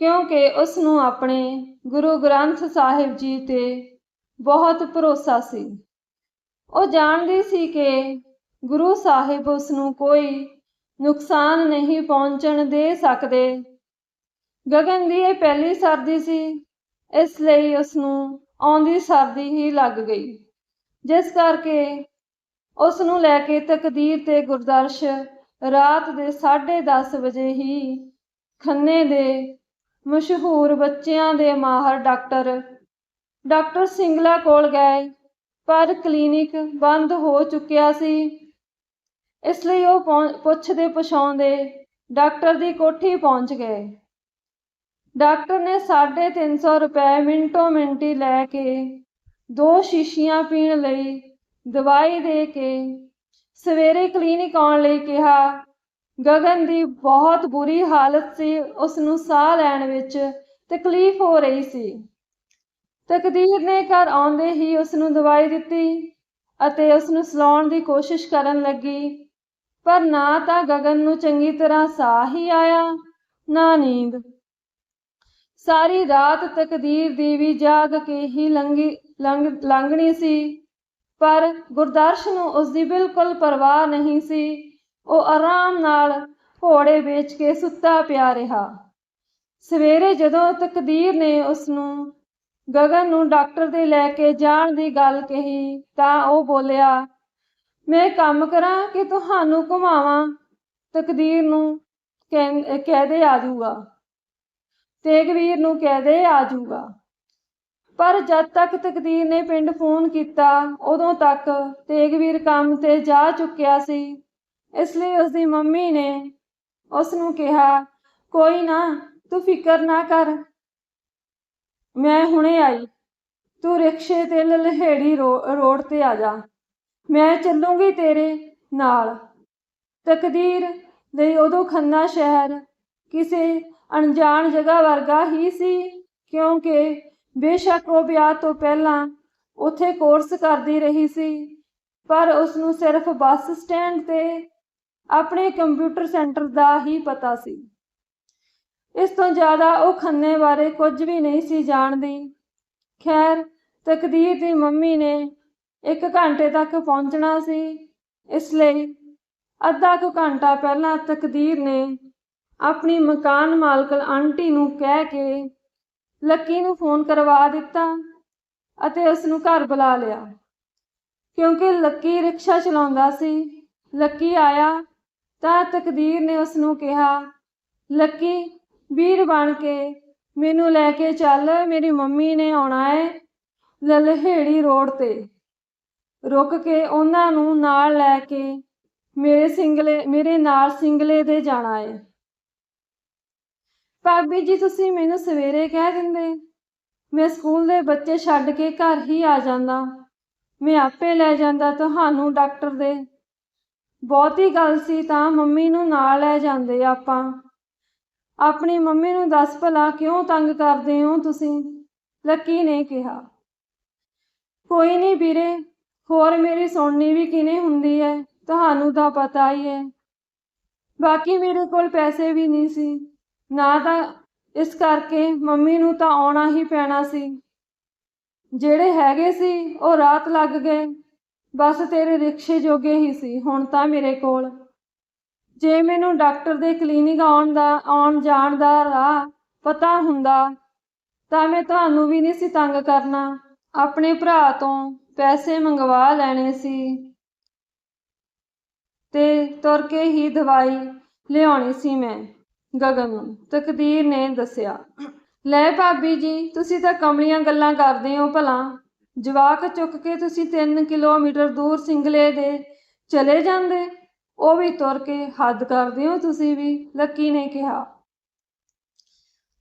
S1: ਕਿਉਂਕਿ ਉਸ ਨੂੰ ਆਪਣੇ ਗੁਰੂ ਗ੍ਰੰਥ ਸਾਹਿਬ ਜੀ ਤੇ ਬਹੁਤ ਭਰੋਸਾ ਸੀ। ਉਹ ਜਾਣਦੀ ਸੀ ਕਿ ਗੁਰੂ ਸਾਹਿਬ ਉਸ ਨੂੰ ਕੋਈ ਨੁਕਸਾਨ ਨਹੀਂ ਪਹੁੰਚਣ ਦੇ ਸਕਦੇ। ਗਗਨ ਦੀ ਇਹ ਪਹਿਲੀ ਸਰਦੀ ਸੀ, ਇਸ ਲਈ ਉਸ ਨੂੰ ਆਉਂਦੀ ਸਰਦੀ ਹੀ ਲੱਗ ਗਈ। ਜਿਸ ਕਰਕੇ ਉਸ ਨੂੰ ਲੈ ਕੇ ਤਕਦੀਰ ਤੇ ਗੁਰਦਰਸ਼ ਰਾਤ ਦੇ 10:30 ਵਜੇ ਹੀ ਖੰਨੇ ਦੇ ਮਸ਼ਹੂਰ ਬੱਚਿਆਂ ਦੇ ਮਾਹਰ ਡਾਕਟਰ ਡਾਕਟਰ ਸਿੰਗਲਾ ਕੋਲ ਗਏ, ਪਰ ਕਲੀਨਿਕ ਬੰਦ ਹੋ ਚੁੱਕਿਆ ਸੀ। ਇਸ ਲਈ ਉਹ ਪੁੱਛਦੇ ਪਛਾਉਂਦੇ ਡਾਕਟਰ ਦੀ ਕੋਠੀ ਪਹੁੰਚ ਗਏ। ਡਾਕਟਰ ਨੇ 350 ਰੁਪਏ ਮਿੰਟੋ ਮਿੰਟੀ ਲੈ ਕੇ ਦੋ ਸ਼ੀਸ਼ੀਆਂ ਪੀਣ ਲਈ ਦਵਾਈ ਦੇ ਕੇ ਸਵੇਰੇ ਕਲੀਨਿਕ ਆਉਣ ਲਈ ਕਿਹਾ। ਗਗਨ ਦੀ ਬਹੁਤ ਬੁਰੀ ਹਾਲਤ ਸੀ। ਉਸ ਨੂੰ ਸਾਹ ਲੈਣ ਵਿੱਚ ਤਕਲੀਫ ਹੋ ਰਹੀ ਸੀ। ਤਕਦੀਰ ਨੇ ਘਰ ਆਉਂਦੇ ਹੀ ਉਸ ਨੂੰ ਦਵਾਈ ਦਿੱਤੀ ਅਤੇ ਉਸ ਨੂੰ ਸਲਾਉਣ ਦੀ ਕੋਸ਼ਿਸ਼ ਕਰਨ ਲੱਗੀ। ਪਰ ਨਾ ਤਾਂ ਗਗਨ ਨੂੰ ਚੰਗੀ ਤਰ੍ਹਾਂ ਸਾਹ ਹੀ ਆਇਆ, ਨਾ ਨੀਂਦ। ਸਾਰੀ ਰਾਤ ਤਕਦੀਰ ਦੀ ਵੀ ਜਾਗ ਕੇ ਹੀ ਲੰਗੀ ਲੰਘ ਲੰਘਣੀ ਸੀ, ਪਰ ਗੁਰਦਰਸ਼ ਨੂੰ ਉਸ ਦੀ ਬਿਲਕੁਲ ਪਰਵਾਹ ਨਹੀਂ ਸੀ। ਉਹ ਆਰਾਮ ਨਾਲ ਘੋੜੇ ਵੇਚ ਕੇ ਸੁੱਤਾ ਪਿਆ ਰਿਹਾ। ਸਵੇਰੇ ਜਦੋਂ ਤਕਦੀਰ ਨੇ ਉਸ ਨੂੰ ਗਗਨ ਨੂੰ ਡਾਕਟਰ ਦੇ ਲੈ ਕੇ ਜਾਣ ਦੀ ਗੱਲ ਕਹੀ, ਤਾਂ ਉਹ ਬੋਲਿਆ ਮੈਂ ਕੰਮ ਕਰਾਂ ਕਿ ਤੁਹਾਨੂੰ ਘੁਮਾਵਾਂ, ਤਕਦੀਰ ਨੂੰ ਕਹਿ ਕਹਦੇ ਆ ਜਾਊਗਾ। ਤੇਗਵੀਰ ਨੂੰ ਕਹਦੇ ਆ ਜਾਊਗਾ। ਪਰ ਜਦ ਤੱਕ ਤਕਦੀਰ ਨੇ ਪਿੰਡ ਫੋਨ ਕੀਤਾ, ਉਦੋਂ ਤੱਕ ਤੇਗਵੀਰ ਕੰਮ ਤੇ ਜਾ ਚੁੱਕਿਆ ਸੀ। ਇਸ ਲਈ ਉਸਦੀ ਮੰਮੀ ਨੇ ਉਸ ਨੂੰ ਕਿਹਾ, ਕੋਈ ਨਾ, ਤੂੰ ਫਿਕਰ ਨਾ ਕਰ। ਮੈਂ ਹੁਣੇ ਆਈ। ਤੂੰ ਰਿਕਸ਼ੇ ਤੇ ਲਲਹੇੜੀ ਰੋ- ਰੋਡ ਤੇ ਆ ਜਾ। ਮੈਂ ਚੱਲੂੰਗੀ ਤੇਰੇ ਨਾਲ। ਤਕਦੀਰ ਲਈ ਉਦੋਂ ਖੰਨਾ ਸ਼ਹਿਰ ਕਿਸੇ ਅਣਜਾਣ ਜਗ੍ਹਾ ਵਰਗਾ ਹੀ ਸੀ, ਕਿਉਂਕਿ ਬੇਸ਼ੱਕ ਉਹ ਵਿਆਹ ਤੋਂ ਪਹਿਲਾਂ ਉੱਥੇ ਕੋਰਸ ਕਰਦੀ ਰਹੀ ਸੀ, ਪਰ ਉਸ ਨੂੰ ਸਿਰਫ ਬੱਸ ਸਟੈਂਡ ਤੇ ਆਪਣੇ ਕੰਪਿਊਟਰ ਸੈਂਟਰ ਦਾ ਹੀ ਪਤਾ ਸੀ। ਇਸ ਤੋਂ ਜ਼ਿਆਦਾ ਉਹ ਖੰਨੇ ਬਾਰੇ ਕੁਝ ਵੀ ਨਹੀਂ ਸੀ ਜਾਣਦੀ। ਖੈਰ, ਤਕਦੀਰ ਦੀ ਮੰਮੀ ਨੇ ਇੱਕ ਘੰਟੇ ਤੱਕ ਪਹੁੰਚਣਾ ਸੀ। ਇਸ ਲਈ ਅੱਧਾ ਕੁ ਘੰਟਾ ਪਹਿਲਾਂ ਤਕਦੀਰ ਨੇ ਆਪਣੀ ਮਕਾਨ ਮਾਲਕ ਆਂਟੀ ਨੂੰ ਕਹਿ ਕੇ ਲੱਕੀ ਨੂੰ ਫੋਨ ਕਰਵਾ ਦਿੱਤਾ ਅਤੇ ਉਸ ਨੂੰ ਘਰ ਬੁਲਾ ਲਿਆ। ਕਿਉਂਕਿ ਲੱਕੀ ਰਿਕਸ਼ਾ ਚਲਾਉਂਦਾ ਸੀ, ਲੱਕੀ ਆਇਆ ਤਾਂ ਤਕਦੀਰ ਨੇ ਉਸ ਨੂੰ ਕਿਹਾ, ਲੱਕੀ, ਵੀਰ ਬਣ ਕੇ ਮੈਨੂੰ ਲੈ ਕੇ ਚੱਲ, ਮੇਰੀ ਮੰਮੀ ਨੇ ਆਉਣਾ ਹੈ ਲਲਹੇੜੀ ਰੋਡ ਤੇ। ਰੁਕ ਕੇ ਉਹਨਾਂ ਨੂੰ ਨਾਲ ਲੈ ਕੇ ਮੇਰੇ ਸਿੰਗਲੇ, ਮੇਰੇ ਨਾਲ ਸਿੰਗਲੇ ਦੇ ਜਾਣਾ ਏ। ਭਾਬੀ ਜੀ, ਤੁਸੀਂ ਮੈਨੂੰ ਸਵੇਰੇ ਕਹਿ ਦਿੰਦੇ, ਮੈਂ ਸਕੂਲ ਦੇ ਬੱਚੇ ਛੱਡ ਕੇ ਘਰ ਹੀ ਆ ਜਾਂਦਾ। ਮੈਂ ਆਪੇ ਲੈ ਜਾਂਦਾ ਤੁਹਾਨੂੰ ਡਾਕਟਰ ਦੇ। ਬਹੁਤੀ ਗੱਲ ਸੀ ਤਾਂ ਮੰਮੀ ਨੂੰ ਨਾਲ ਲੈ ਜਾਂਦੇ ਆਪਾਂ। ਆਪਣੀ ਮੰਮੀ ਨੂੰ ਦੱਸ ਭਲਾ ਕਿਉਂ ਤੰਗ ਕਰਦੇ ਹੋ ਤੁਸੀਂ? ਲੱਕੀ ਨੇ ਕਿਹਾ। ਕੋਈ ਨਹੀਂ ਵੀਰੇ ਹੋਰ ਮੇਰੀ ਸੁਣਨੀ ਵੀ ਕਿਨੇ ਹੁੰਦੀ ਹੈ? ਤੁਹਾਨੂੰ ਤਾਂ ਪਤਾ ਹੀ ਹੈ। ਬਾਕੀ ਮੇਰੇ ਕੋਲ ਪੈਸੇ ਵੀ ਨਹੀਂ ਸੀ। ਨਾ ਤਾਂ ਇਸ ਕਰਕੇ ਮੰਮੀ ਨੂੰ ਤਾਂ ਆਉਣਾ ਹੀ ਪੈਣਾ ਸੀ। ਜਿਹੜੇ ਹੈਗੇ ਸੀ, ਉਹ ਰਾਤ ਲੱਗ ਗਏ। ਬਸ ਤੇਰੇ ਰਿਕਸ਼ੇ ਜੋਗੇ ਹੀ ਸੀ, ਹੁਣ ਤਾਂ ਮੇਰੇ ਕੋਲ। ਜੇ ਮੈਨੂੰ ਡਾਕਟਰ ਦੇ ਕਲੀਨਿਕ ਆਉਣ ਦਾ, ਆਉਣ ਜਾਣ ਦਾ ਰਾਹ ਪਤਾ ਹੁੰਦਾ, ਤਾਂ ਮੈਂ ਤੁਹਾਨੂੰ ਵੀ ਨਹੀਂ ਸੀ ਤੰਗ ਕਰਨਾ। ਆਪਣੇ ਭਰਾ ਤੋਂ ਪੈਸੇ ਮੰਗਵਾ ਲੈਣੇ ਸੀ। ਤੇ ਤੁਰ ਕੇ ਹੀ ਦਵਾਈ ਲਿਆਉਣੀ ਸੀ ਮੈਂ। ਗਗਨ ਨੂੰ ਤਕਦੀਰ ਨੇ ਦੱਸਿਆ, ਲੈ ਭਾਬੀ ਜੀ, ਤੁਸੀਂ ਤਾਂ ਕਮਲੀਆਂ ਗੱਲਾਂ ਕਰਦੇ ਹੋ ਭਲਾ। ਜਵਾਕ ਚੁੱਕ ਕੇ ਤੁਸੀਂ 3 ਕਿਲੋਮੀਟਰ ਦੂਰ ਸਿੰਗਲੇ ਦੇ ਚਲੇ ਜਾਂਦੇ, ਉਹ ਵੀ ਤੁਰ ਕੇ ਹੱਦ ਕਰਦੇ ਹੋ ਤੁਸੀਂ ਵੀ, ਲੱਕੀ ਨੇ ਕਿਹਾ।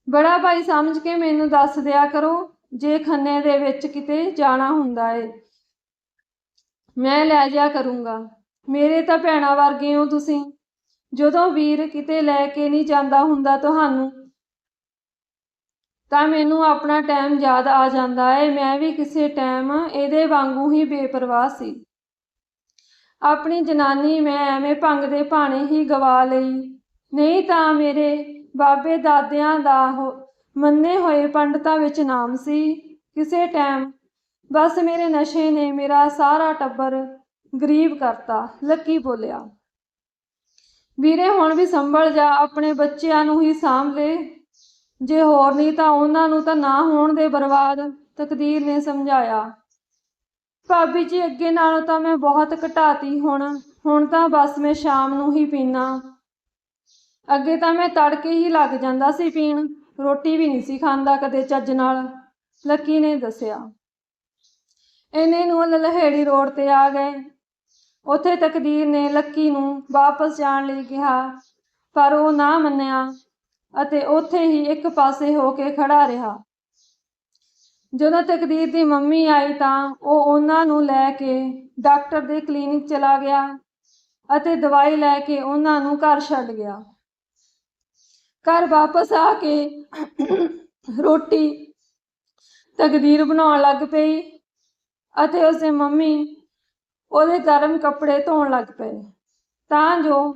S1: ਬੜਾ ਭਾਈ ਸਮਝ ਕੇ ਮੈਨੂੰ ਦੱਸ ਦਿਆ ਕਰੋ, ਜੇ ਖੰਨੇ ਦੇ ਵਿੱਚ ਕਿਤੇ ਜਾਣਾ ਹੁੰਦਾ ਏ। ਮੈਂ ਲੈ ਜਾ ਕਰੂੰਗਾ। ਮੇਰੇ ਤਾਂ ਭੈਣਾਂ ਵਰਗੇ ਹੋ ਤੁਸੀਂ। ਜਦੋਂ ਵੀਰ ਕਿਤੇ ਲੈ ਕੇ ਨਹੀਂ ਜਾਂਦਾ ਹੁੰਦਾ ਤੁਹਾਨੂੰ, ਤਾਂ ਮੈਨੂੰ ਆਪਣਾ ਟਾਈਮ ਯਾਦ ਆ ਜਾਂਦਾ ਹੈ ਮੈਂ ਵੀ ਕਿਸੇ ਟਾਈਮ ਇਹਦੇ ਵਾਂਗੂ ਹੀ ਬੇਪਰਵਾਹ ਸੀ। ਆਪਣੀ ਜਨਾਨੀ ਮੈਂ ਐਵੇਂ ਭੰਗ ਦੇ ਭਾਣੇ ਹੀ ਗਵਾ ਲਈ। ਨਹੀਂ ਤਾਂ ਮੇਰੇ ਬਾਬੇ ਦਾਦਿਆਂ ਦਾ ਹੋ- ਮੰਨੇ ਹੋਏ ਪੰਡਤਾਂ ਵਿੱਚ ਨਾਮ ਸੀ। ਕਿਸੇ ਟਾਈਮ ਬਸ ਮੇਰੇ ਨਸ਼ੇ ਨੇ ਮੇਰਾ ਸਾਰਾ ਟੱਬਰ ਗਰੀਬ ਕਰਤਾ, ਲੱਕੀ ਬੋਲਿਆ। ਵੀਰੇ, ਹੁਣ ਵੀ ਸੰਭਲ ਜਾ, ਆਪਣੇ ਬੱਚਿਆਂ ਨੂੰ ਹੀ ਸਾਂਭ ਲੈ। ਜੇ ਹੋਰ ਨਹੀਂ ਤਾਂ ਉਹਨਾਂ ਨੂੰ ਤਾਂ ਨਾ ਹੋਣ ਦੇ ਬਰਬਾਦ, ਤਕਦੀਰ ਨੇ ਸਮਝਾਇਆ। ਭਾਬੀ ਜੀ, ਅੱਗੇ ਨਾਲੋਂ ਤਾਂ ਮੈਂ ਬਹੁਤ ਘਟਾਤੀ ਹੁਣ। ਹੁਣ ਤਾਂ ਬਸ ਮੈਂ ਸ਼ਾਮ ਨੂੰ ਹੀ ਪੀਣਾ ਅੱਗੇ ਤਾਂ ਮੈਂ ਤੜਕੇ ਹੀ ਲੱਗ ਜਾਂਦਾ ਸੀ ਪੀਣ। ਰੋਟੀ ਵੀ ਨਹੀਂ ਸੀ ਖਾਂਦਾ ਕਦੇ ਚੱਜ ਨਾਲ, ਲੱਕੀ ਨੇ ਦੱਸਿਆ। ਇੰਨੇ ਨੂੰ ਲਲਹੇੜੀ ਰੋਡ ਤੇ ਆ ਗਏ। ਉੱਥੇ ਤਕਦੀਰ ਨੇ ਲੱਕੀ ਨੂੰ ਵਾਪਸ ਜਾਣ ਲਈ ਕਿਹਾ, ਪਰ ਉਹ ਨਾ ਮੰਨਿਆ ਅਤੇ ਉੱਥੇ ਹੀ ਇੱਕ ਪਾਸੇ ਹੋ ਕੇ ਖੜਾ ਰਿਹਾ। ਜਦੋਂ ਤਕਦੀਰ ਦੀ ਮੰਮੀ ਆਈ ਤਾਂ ਉਹ ਉਹਨਾਂ ਨੂੰ ਲੈ ਕੇ ਡਾਕਟਰ ਦੇ ਕਲੀਨਿਕ ਚਲਾ ਗਿਆ ਅਤੇ ਦਵਾਈ ਲੈ ਕੇ ਉਹਨਾਂ ਨੂੰ ਘਰ ਛੱਡ ਗਿਆ। ਘਰ ਵਾਪਸ ਆ ਕੇ ਰੋਟੀ ਤਕਦੀਰ ਬਣਾਉਣ ਲੱਗ ਪਈ। ਅਤੇ ਉਸਦੇ ਮੰਮੀ ਉਹਦੇ ਗਰਮ ਕੱਪੜੇ ਧੋਣ ਲੱਗ ਪਏ। ਤਾਂ ਜੋ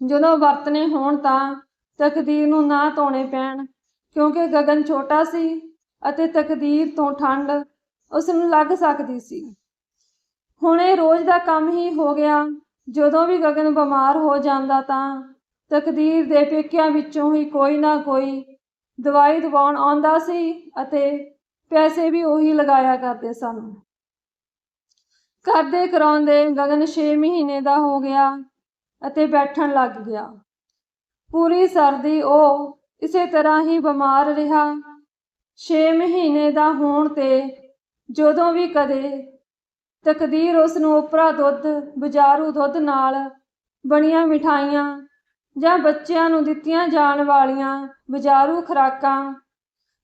S1: ਜਦੋਂ ਵਰਤਨੇ ਹੋਣ ਤਾਂ ਤਕਦੀਰ ਨੂੰ ਨਾ ਧੋਣੇ ਪੈਣ, ਕਿਉਂਕਿ ਗਗਨ ਛੋਟਾ ਸੀ ਅਤੇ ਤਕਦੀਰ ਤੋਂ ਠੰਡ ਉਸ ਨੂੰ ਲੱਗ ਸਕਦੀ ਸੀ। ਹੁਣ ਇਹ ਰੋਜ਼ ਦਾ ਕੰਮ ਹੀ ਹੋ ਗਿਆ। ਜਦੋਂ ਵੀ ਗਗਨ ਬਿਮਾਰ ਹੋ ਜਾਂਦਾ ਤਾਂ ਤਕਦੀਰ ਦੇ ਪੇਕਿਆਂ ਵਿੱਚੋਂ ਹੀ ਕੋਈ ਨਾ ਕੋਈ ਦਵਾਈ ਦਵਾਉਣ ਆਉਂਦਾ ਸੀ ਅਤੇ ਪੈਸੇ ਵੀ ਉਹੀ ਲਗਾਇਆ ਕਰਦੇ ਸਨ। ਕਰਦੇ ਕਰਾਉਂਦੇ ਗਗਨ 6 ਮਹੀਨੇ ਦਾ ਹੋ ਗਿਆ ਅਤੇ ਬੈਠਣ ਲੱਗ ਗਿਆ। ਪੂਰੀ ਸਰਦੀ ਉਹ ਇਸੇ ਤਰ੍ਹਾਂ ਹੀ ਬਿਮਾਰ ਰਿਹਾ। 6 ਮਹੀਨੇ ਦਾ ਹੋਣ ਤੇ ਜਦੋਂ ਵੀ ਕਦੇ ਤਕਦੀਰ ਉਸ ਨੂੰ ਉਪਰਾ ਦੁੱਧ ਬਾਜ਼ਾਰੂ ਦੁੱਧ ਨਾਲ ਬਣੀਆਂ ਮਿਠਾਈਆਂ ਜਾਂ ਬੱਚਿਆਂ ਨੂੰ ਦਿੱਤੀਆਂ ਜਾਣ ਵਾਲੀਆਂ ਬਜ਼ਾਰੂ ਖੁਰਾਕਾਂ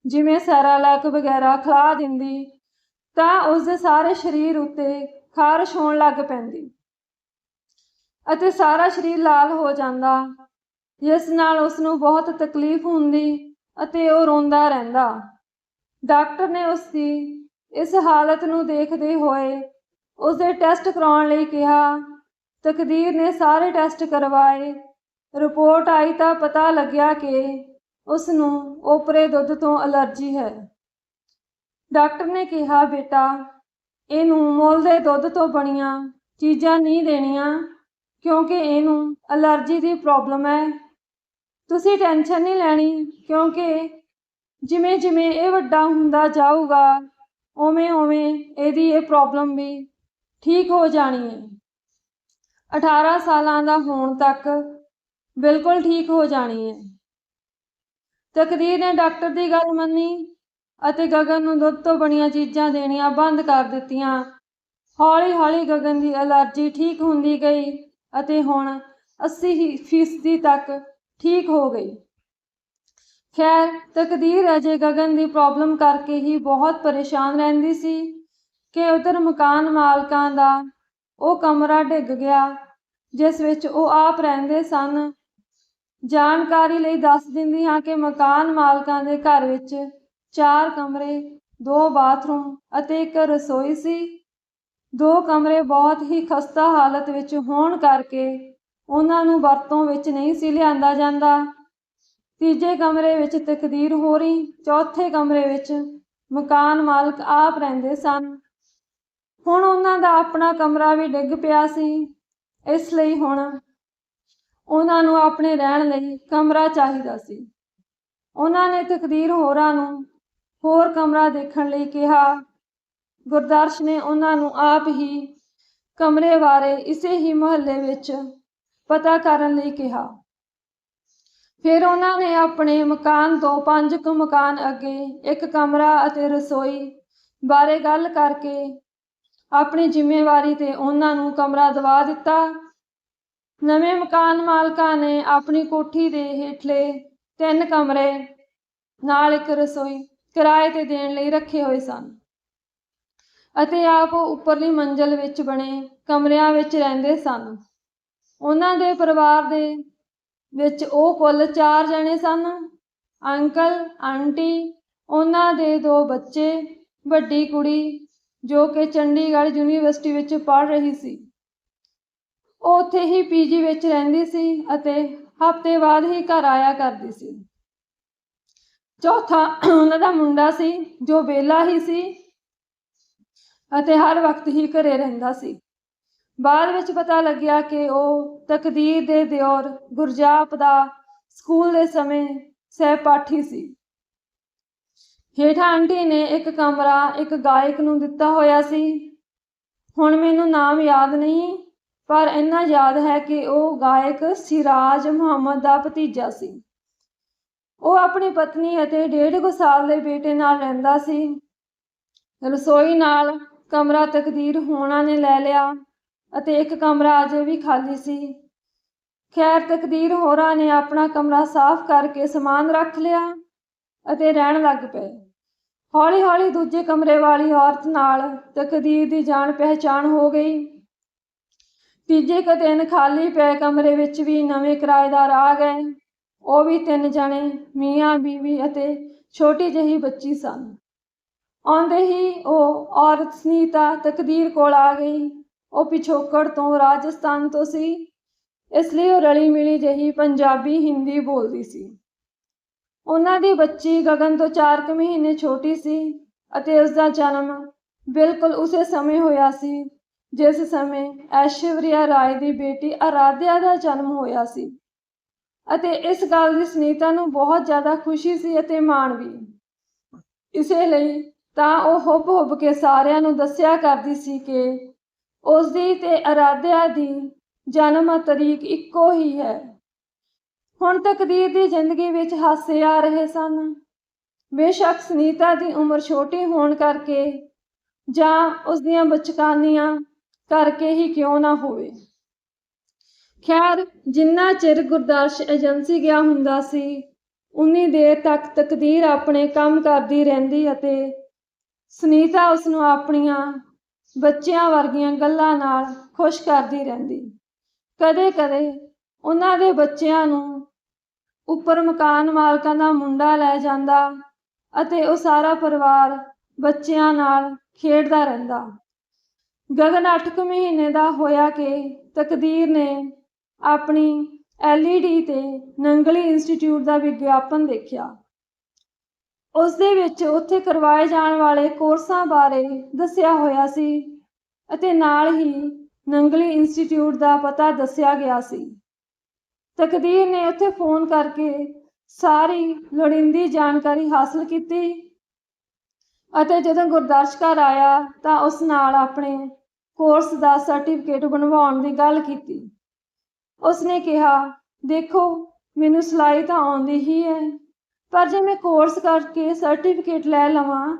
S1: ਜਿਵੇਂ ਸੈਰਾਲੈਕ ਵਗੈਰਾ ਖਿਲਾ ਦਿੰਦੀ, ਤਾਂ ਉਸ ਦੇ ਸਾਰੇ ਸਰੀਰ ਉੱਤੇ ਖਾਰਸ਼ ਹੋਣ ਲੱਗ ਪੈਂਦੀ ਅਤੇ ਸਾਰਾ ਸਰੀਰ ਲਾਲ ਹੋ ਜਾਂਦਾ। ਜਿਸ ਨਾਲ ਉਸ ਨੂੰ ਬਹੁਤ ਤਕਲੀਫ ਹੁੰਦੀ ਅਤੇ ਉਹ ਰੋਂਦਾ ਰਹਿੰਦਾ। ਡਾਕਟਰ ਨੇ ਉਸ ਦੀ ਇਸ ਹਾਲਤ ਨੂੰ ਦੇਖਦੇ ਹੋਏ ਉਸ ਦੇ ਟੈਸਟ ਕਰਾਉਣ ਲਈ ਕਿਹਾ, ਤਕਦੀਰ ਨੇ ਸਾਰੇ ਟੈਸਟ ਕਰਵਾਏ। ਰਿਪੋਰਟ ਆਈ ਤਾਂ ਪਤਾ ਲੱਗਿਆ ਕਿ ਉਸ ਨੂੰ ਓਪਰੇ ਦੁੱਧ ਤੋਂ ਅਲਰਜੀ ਹੈ। ਡਾਕਟਰ ਨੇ ਕਿਹਾ, ਬੇਟਾ, ਇਹਨੂੰ ਮੁੱਲ ਦੇ ਦੁੱਧ ਤੋਂ ਬਣੀਆਂ ਚੀਜ਼ਾਂ ਨਹੀਂ ਦੇਣੀਆਂ, ਕਿਉਂਕਿ ਇਹਨੂੰ ਅਲਰਜੀ ਦੀ ਪ੍ਰੋਬਲਮ ਹੈ। ਤੁਸੀਂ ਟੈਨਸ਼ਨ ਨਹੀਂ ਲੈਣੀ, ਕਿਉਂਕਿ ਜਿਵੇਂ ਜਿਵੇਂ ਇਹ ਵੱਡਾ ਹੁੰਦਾ ਜਾਊਗਾ ਉਵੇਂ ਉਵੇਂ ਇਹਦੀ ਇਹ ਪ੍ਰੋਬਲਮ ਵੀ ਠੀਕ ਹੋ ਜਾਣੀ ਹੈ। 18 ਸਾਲਾਂ ਦਾ ਹੋਣ ਤੱਕ ਬਿਲਕੁਲ ਠੀਕ ਹੋ ਜਾਣੀ ਹੈ। ਤਕਦੀਰ ਨੇ ਡਾਕਟਰ ਦੀ ਗੱਲ ਮੰਨੀ ਅਤੇ ਗਗਨ ਨੂੰ ਦੁੱਧ ਤੋਂ ਬਣੀਆਂ ਚੀਜ਼ਾਂ ਦੇਣੀਆਂ ਬੰਦ ਕਰ ਦਿੱਤੀਆਂ। ਹੌਲੀ ਹੌਲੀ ਗਗਨ ਦੀ ਅਲਰਜੀ ਠੀਕ ਹੁੰਦੀ ਗਈ ਅਤੇ ਹੁਣ 80 ਫੀਸਦੀ ਤੱਕ ਠੀਕ ਹੋ ਗਈ। ਖੈਰ, ਤਕਦੀਰ ਅਜੇ ਗਗਨ ਦੀ ਪ੍ਰੋਬਲਮ ਕਰਕੇ ਹੀ ਬਹੁਤ ਪਰੇਸ਼ਾਨ ਰਹਿੰਦੀ ਸੀ ਕਿ ਉਧਰ ਮਕਾਨ ਮਾਲਕਾਂ ਦਾ ਉਹ ਕਮਰਾ ਡਿੱਗ ਗਿਆ, ਜਿਸ ਵਿੱਚ ਉਹ ਆਪ ਰਹਿੰਦੇ ਸਨ ਜਾਣਕਾਰੀ ਲਈ ਦੱਸ ਦਿੰਦੀ ਹਾਂ ਕਿ ਮਕਾਨ ਮਾਲਕਾਂ ਦੇ ਘਰ ਵਿੱਚ ਚਾਰ ਕਮਰੇ, ਦੋ ਬਾਥਰੂਮ ਅਤੇ ਇੱਕ ਰਸੋਈ ਸੀ। ਦੋ ਕਮਰੇ ਬਹੁਤ ਹੀ ਖਸਤਾ ਹਾਲਤ ਵਿੱਚ ਹੋਣ ਕਰਕੇ ਉਹਨਾਂ ਨੂੰ ਵਰਤੋਂ ਵਿੱਚ ਨਹੀਂ ਸੀ ਲਿਆਂਦਾ ਜਾਂਦਾ। ਤੀਜੇ ਕਮਰੇ ਵਿੱਚ ਤਕਦੀਰ ਹੋ ਰਹੀ, ਚੌਥੇ ਕਮਰੇ ਵਿੱਚ ਮਕਾਨ ਮਾਲਕ ਆਪ ਰਹਿੰਦੇ ਸਨ। ਹੁਣ ਉਹਨਾਂ ਦਾ ਆਪਣਾ ਕਮਰਾ ਵੀ ਡਿੱਗ ਪਿਆ ਸੀ। ਇਸ ਲਈ ਹੁਣ ਉਹਨਾਂ ਨੂੰ ਆਪਣੇ ਰਹਿਣ ਲਈ ਕਮਰਾ ਚਾਹੀਦਾ ਸੀ। ਉਹਨਾਂ ਨੇ ਤਕਦੀਰ ਹੋਰਾਂ ਨੂੰ ਹੋਰ ਕਮਰਾ ਦੇਖਣ ਲਈ ਕਿਹਾ। ਗੁਰਦਰਸ਼ ਨੇ ਉਹਨਾਂ ਨੂੰ ਆਪ ਹੀ ਕਮਰੇ ਬਾਰੇ ਇਸੇ ਹੀ ਮੁਹੱਲੇ ਵਿੱਚ ਪਤਾ ਕਰਨ ਲਈ ਕਿਹਾ। ਫਿਰ ਉਹਨਾਂ ਨੇ ਆਪਣੇ ਮਕਾਨ ਤੋਂ ਪੰਜ ਕੁ ਮਕਾਨ ਅੱਗੇ ਇੱਕ ਕਮਰਾ ਅਤੇ ਰਸੋਈ ਬਾਰੇ ਗੱਲ ਕਰਕੇ ਆਪਣੀ ਜ਼ਿੰਮੇਵਾਰੀ ਤੇ ਉਹਨਾਂ ਨੂੰ ਕਮਰਾ ਦਵਾ ਦਿੱਤਾ। ਨਵੇਂ ਮਕਾਨ ਮਾਲਕਾਂ ਨੇ ਆਪਣੀ ਕੋਠੀ ਦੇ ਹੇਠਲੇ ਤਿੰਨ ਕਮਰੇ, ਨਾਲ ਇੱਕ ਰਸੋਈ ਕਿਰਾਏ ਤੇ ਦੇਣ ਲਈ ਰੱਖੇ ਹੋਏ ਸਨ ਅਤੇ ਆਪ ਉੱਪਰਲੀ ਮੰਜ਼ਲ ਵਿੱਚ ਬਣੇ ਕਮਰਿਆਂ ਵਿੱਚ ਰਹਿੰਦੇ ਸਨ। ਉਹਨਾਂ ਦੇ ਪਰਿਵਾਰ ਦੇ ਵਿੱਚ ਉਹ ਕੁੱਲ ਚਾਰ ਜਣੇ ਸਨ, ਅੰਕਲ, ਆਂਟੀ, ਉਹਨਾਂ ਦੇ ਦੋ ਬੱਚੇ, ਵੱਡੀ ਕੁੜੀ ਜੋ ਕਿ ਚੰਡੀਗੜ੍ਹ ਯੂਨੀਵਰਸਿਟੀ ਵਿੱਚ ਪੜ੍ਹ ਰਹੀ ਸੀ। ਉਹ ਉੱਥੇ ਹੀ ਪੀਜੀ ਵਿੱਚ ਰਹਿੰਦੀ ਸੀ ਅਤੇ ਹਫ਼ਤੇ ਬਾਅਦ ਹੀ ਘਰ ਆਇਆ ਕਰਦੀ ਸੀ। ਚੌਥਾ ਉਹਨਾਂ ਦਾ ਮੁੰਡਾ ਸੀ ਜੋ ਬੇਲਾ ਹੀ ਸੀ ਅਤੇ ਹਰ ਵਕਤ ਹੀ ਘਰੇ ਰਹਿੰਦਾ ਸੀ। ਬਾਅਦ ਵਿੱਚ ਪਤਾ ਲੱਗਿਆ ਕਿ ਉਹ ਤਕਦੀਰ ਦੇ ਦਿਓਰ ਗੁਰਜਾਪ ਦਾ ਸਕੂਲ ਦੇ ਸਮੇਂ ਸਹਿਪਾਠੀ ਸੀ। ਹੇਠਾਂ ਆਂਟੀ ਨੇ ਇੱਕ ਕਮਰਾ ਇੱਕ ਗਾਇਕ ਨੂੰ ਦਿੱਤਾ ਹੋਇਆ ਸੀ। ਹੁਣ ਮੈਨੂੰ ਨਾਮ ਯਾਦ ਨਹੀਂ ਪਰ ਇੰਨਾ ਯਾਦ ਹੈ ਕਿ ਉਹ ਗਾਇਕ ਸਿਰਾਜ ਮੁਹੰਮਦ ਦਾ ਭਤੀਜਾ ਸੀ। ਉਹ ਆਪਣੀ ਪਤਨੀ ਅਤੇ ਡੇਢ ਕੁ ਸਾਲ ਦੇ ਬੇਟੇ ਨਾਲ ਰਹਿੰਦਾ ਸੀ। ਰਸੋਈ ਨਾਲ ਕਮਰਾ ਤਕਦੀਰ ਹੋਣਾ ਨੇ ਲੈ ਲਿਆ ਅਤੇ ਇੱਕ ਕਮਰਾ ਅਜੇ ਵੀ ਖਾਲੀ ਸੀ। ਖੈਰ, ਤਕਦੀਰ ਹੋਰਾਂ ਨੇ ਆਪਣਾ ਕਮਰਾ ਸਾਫ਼ ਕਰਕੇ ਸਮਾਨ ਰੱਖ ਲਿਆ ਅਤੇ ਰਹਿਣ ਲੱਗ ਪਏ। ਹੌਲੀ ਹੌਲੀ ਦੂਜੇ ਕਮਰੇ ਵਾਲੀ ਔਰਤ ਨਾਲ ਤਕਦੀਰ ਦੀ ਜਾਣ ਪਹਿਚਾਣ ਹੋ ਗਈ। ਤੀਜੇ ਕੁ ਦਿਨ ਖਾਲੀ ਪਏ ਕਮਰੇ ਵਿੱਚ ਵੀ ਨਵੇਂ ਕਿਰਾਏਦਾਰ ਆ ਗਏ ਉਹ ਵੀ ਤਿੰਨ ਜਣੇ, ਮੀਆਂ, ਬੀਵੀ ਅਤੇ ਛੋਟੀ ਜਿਹੀ ਬੱਚੀ ਸਨ। ਆਉਂਦੇ ਹੀ ਉਹ ਔਰਤ ਸੁਨੀਤਾ ਤਕਦੀਰ ਕੋਲ ਆ ਗਈ। ਉਹ ਪਿਛੋਕੜ ਤੋਂ ਰਾਜਸਥਾਨ ਤੋਂ ਸੀ, ਇਸ ਲਈ ਉਹ ਰਲੀ ਮਿਲੀ ਜਿਹੀ ਪੰਜਾਬੀ ਹਿੰਦੀ ਬੋਲਦੀ ਸੀ। ਉਹਨਾਂ ਦੀ ਬੱਚੀ ਗਗਨ ਤੋਂ 4 ਕੁ ਮਹੀਨੇ ਛੋਟੀ ਸੀ ਅਤੇ ਉਸ ਦਾ ਜਨਮ ਬਿਲਕੁਲ ਉਸੇ ਸਮੇਂ ਹੋਇਆ ਸੀ। ਜਿਸ ਸਮੇਂ ਐਸ਼ਵਰਿਆ ਰਾਏ ਦੀ ਬੇਟੀ ਅਰਾਧਿਆ ਦਾ ਜਨਮ ਹੋਇਆ ਸੀ। ਅਤੇ ਇਸ ਗੱਲ ਦੀ ਸੁਨੀਤਾ ਨੂੰ ਬਹੁਤ ਜ਼ਿਆਦਾ ਖੁਸ਼ੀ ਸੀ ਅਤੇ ਮਾਣ ਵੀ। ਇਸੇ ਲਈ ਤਾਂ ਉਹ ਹੁੱਬ ਹੁੱਬ ਕੇ ਸਾਰਿਆਂ ਨੂੰ ਦੱਸਿਆ ਕਰਦੀ ਸੀ ਕਿ ਉਸ ਦੀ ਤੇ ਅਰਾਧਿਆ ਦੀ ਜਨਮ ਤਰੀਕ ਇੱਕੋ ਹੀ ਹੈ। ਹੁਣ ਤਕਦੀਰ ਦੀ ਜ਼ਿੰਦਗੀ ਵਿੱਚ ਹਾਸੇ ਆ ਰਹੇ ਸਨ। ਬੇਸ਼ੱਕ ਸੁਨੀਤਾ ਦੀ ਉਮਰ ਛੋਟੀ ਹੋਣ ਕਰਕੇ ਜਾਂ ਉਸ ਦੀਆਂ ਬਚਕਾਨੀਆਂ ਕਰਕੇ ਹੀ ਕਿਉਂ ਨਾ ਹੋਵੇ। ਖੈਰ, ਜਿੰਨਾ ਚਿਰ ਗੁਰਦਾਸ਼ ਏਜੰਸੀ ਗਿਆ ਹੁੰਦਾ ਸੀ, ਉਨੀ ਦੇਰ ਤੱਕ ਤਕਦੀਰ ਆਪਣੇ ਕੰਮ ਕਰਦੀ ਰਹਿੰਦੀ ਅਤੇ ਸੁਨੀਤਾ ਉਸ ਨੂੰ ਆਪਣੀਆਂ ਬੱਚਿਆਂ ਵਰਗੀਆਂ ਗੱਲਾਂ ਨਾਲ ਖੁਸ਼ ਕਰਦੀ ਰਹਿੰਦੀ। ਕਦੇ-ਕਦੇ ਉਹਨਾਂ ਦੇ ਬੱਚਿਆਂ ਨੂੰ ਉੱਪਰ ਮਕਾਨ ਮਾਲਕਾਂ ਦਾ ਮੁੰਡਾ ਲੈ ਜਾਂਦਾ ਅਤੇ ਉਹ ਸਾਰਾ ਪਰਿਵਾਰ ਬੱਚਿਆਂ ਨਾਲ ਖੇਡਦਾ ਰਹਿੰਦਾ। ਗਗਨ 8 ਕੁ ਮਹੀਨੇ ਦਾ ਹੋਇਆ ਕਿ ਤਕਦੀਰ ਨੇ ਆਪਣੀ ਐਲਈਡੀ ਤੇ ਨੰਗਲੀ ਇੰਸਟੀਚਿਊਟ ਦਾ ਵਿਗਿਆਪਨ ਦੇਖਿਆ। ਉਸ ਦੇ ਵਿੱਚ ਉੱਥੇ ਕਰਵਾਏ ਜਾਣ ਵਾਲੇ ਕੋਰਸਾਂ ਬਾਰੇ ਦੱਸਿਆ ਹੋਇਆ ਸੀ ਅਤੇ ਨਾਲ ਹੀ ਨੰਗਲੀ ਇੰਸਟੀਚਿਊਟ ਦਾ ਪਤਾ ਦੱਸਿਆ ਗਿਆ ਸੀ। ਤਕਦੀਰ ਨੇ ਉੱਥੇ ਫੋਨ ਕਰਕੇ ਸਾਰੀ ਲੋੜੀਂਦੀ ਜਾਣਕਾਰੀ ਹਾਸਲ ਕੀਤੀ ਅਤੇ ਜਦੋਂ ਗੁਰਦਰਸ਼ ਘਰ ਆਇਆ ਤਾਂ ਉਸ ਨਾਲ ਆਪਣੇ ਕੋਰਸ ਦਾ ਸਰਟੀਫਿਕੇਟ ਬਣਵਾਉਣ ਦੀ ਗੱਲ ਕੀਤੀ। ਉਸਨੇ ਕਿਹਾ, ਦੇਖੋ, ਮੈਨੂੰ ਸਿਲਾਈ ਤਾਂ ਆਉਂਦੀ ਹੀ ਹੈ, ਪਰ ਜੇ ਮੈਂ ਕੋਰਸ ਕਰਕੇ ਸਰਟੀਫਿਕੇਟ ਲੈ ਲਵਾਂ,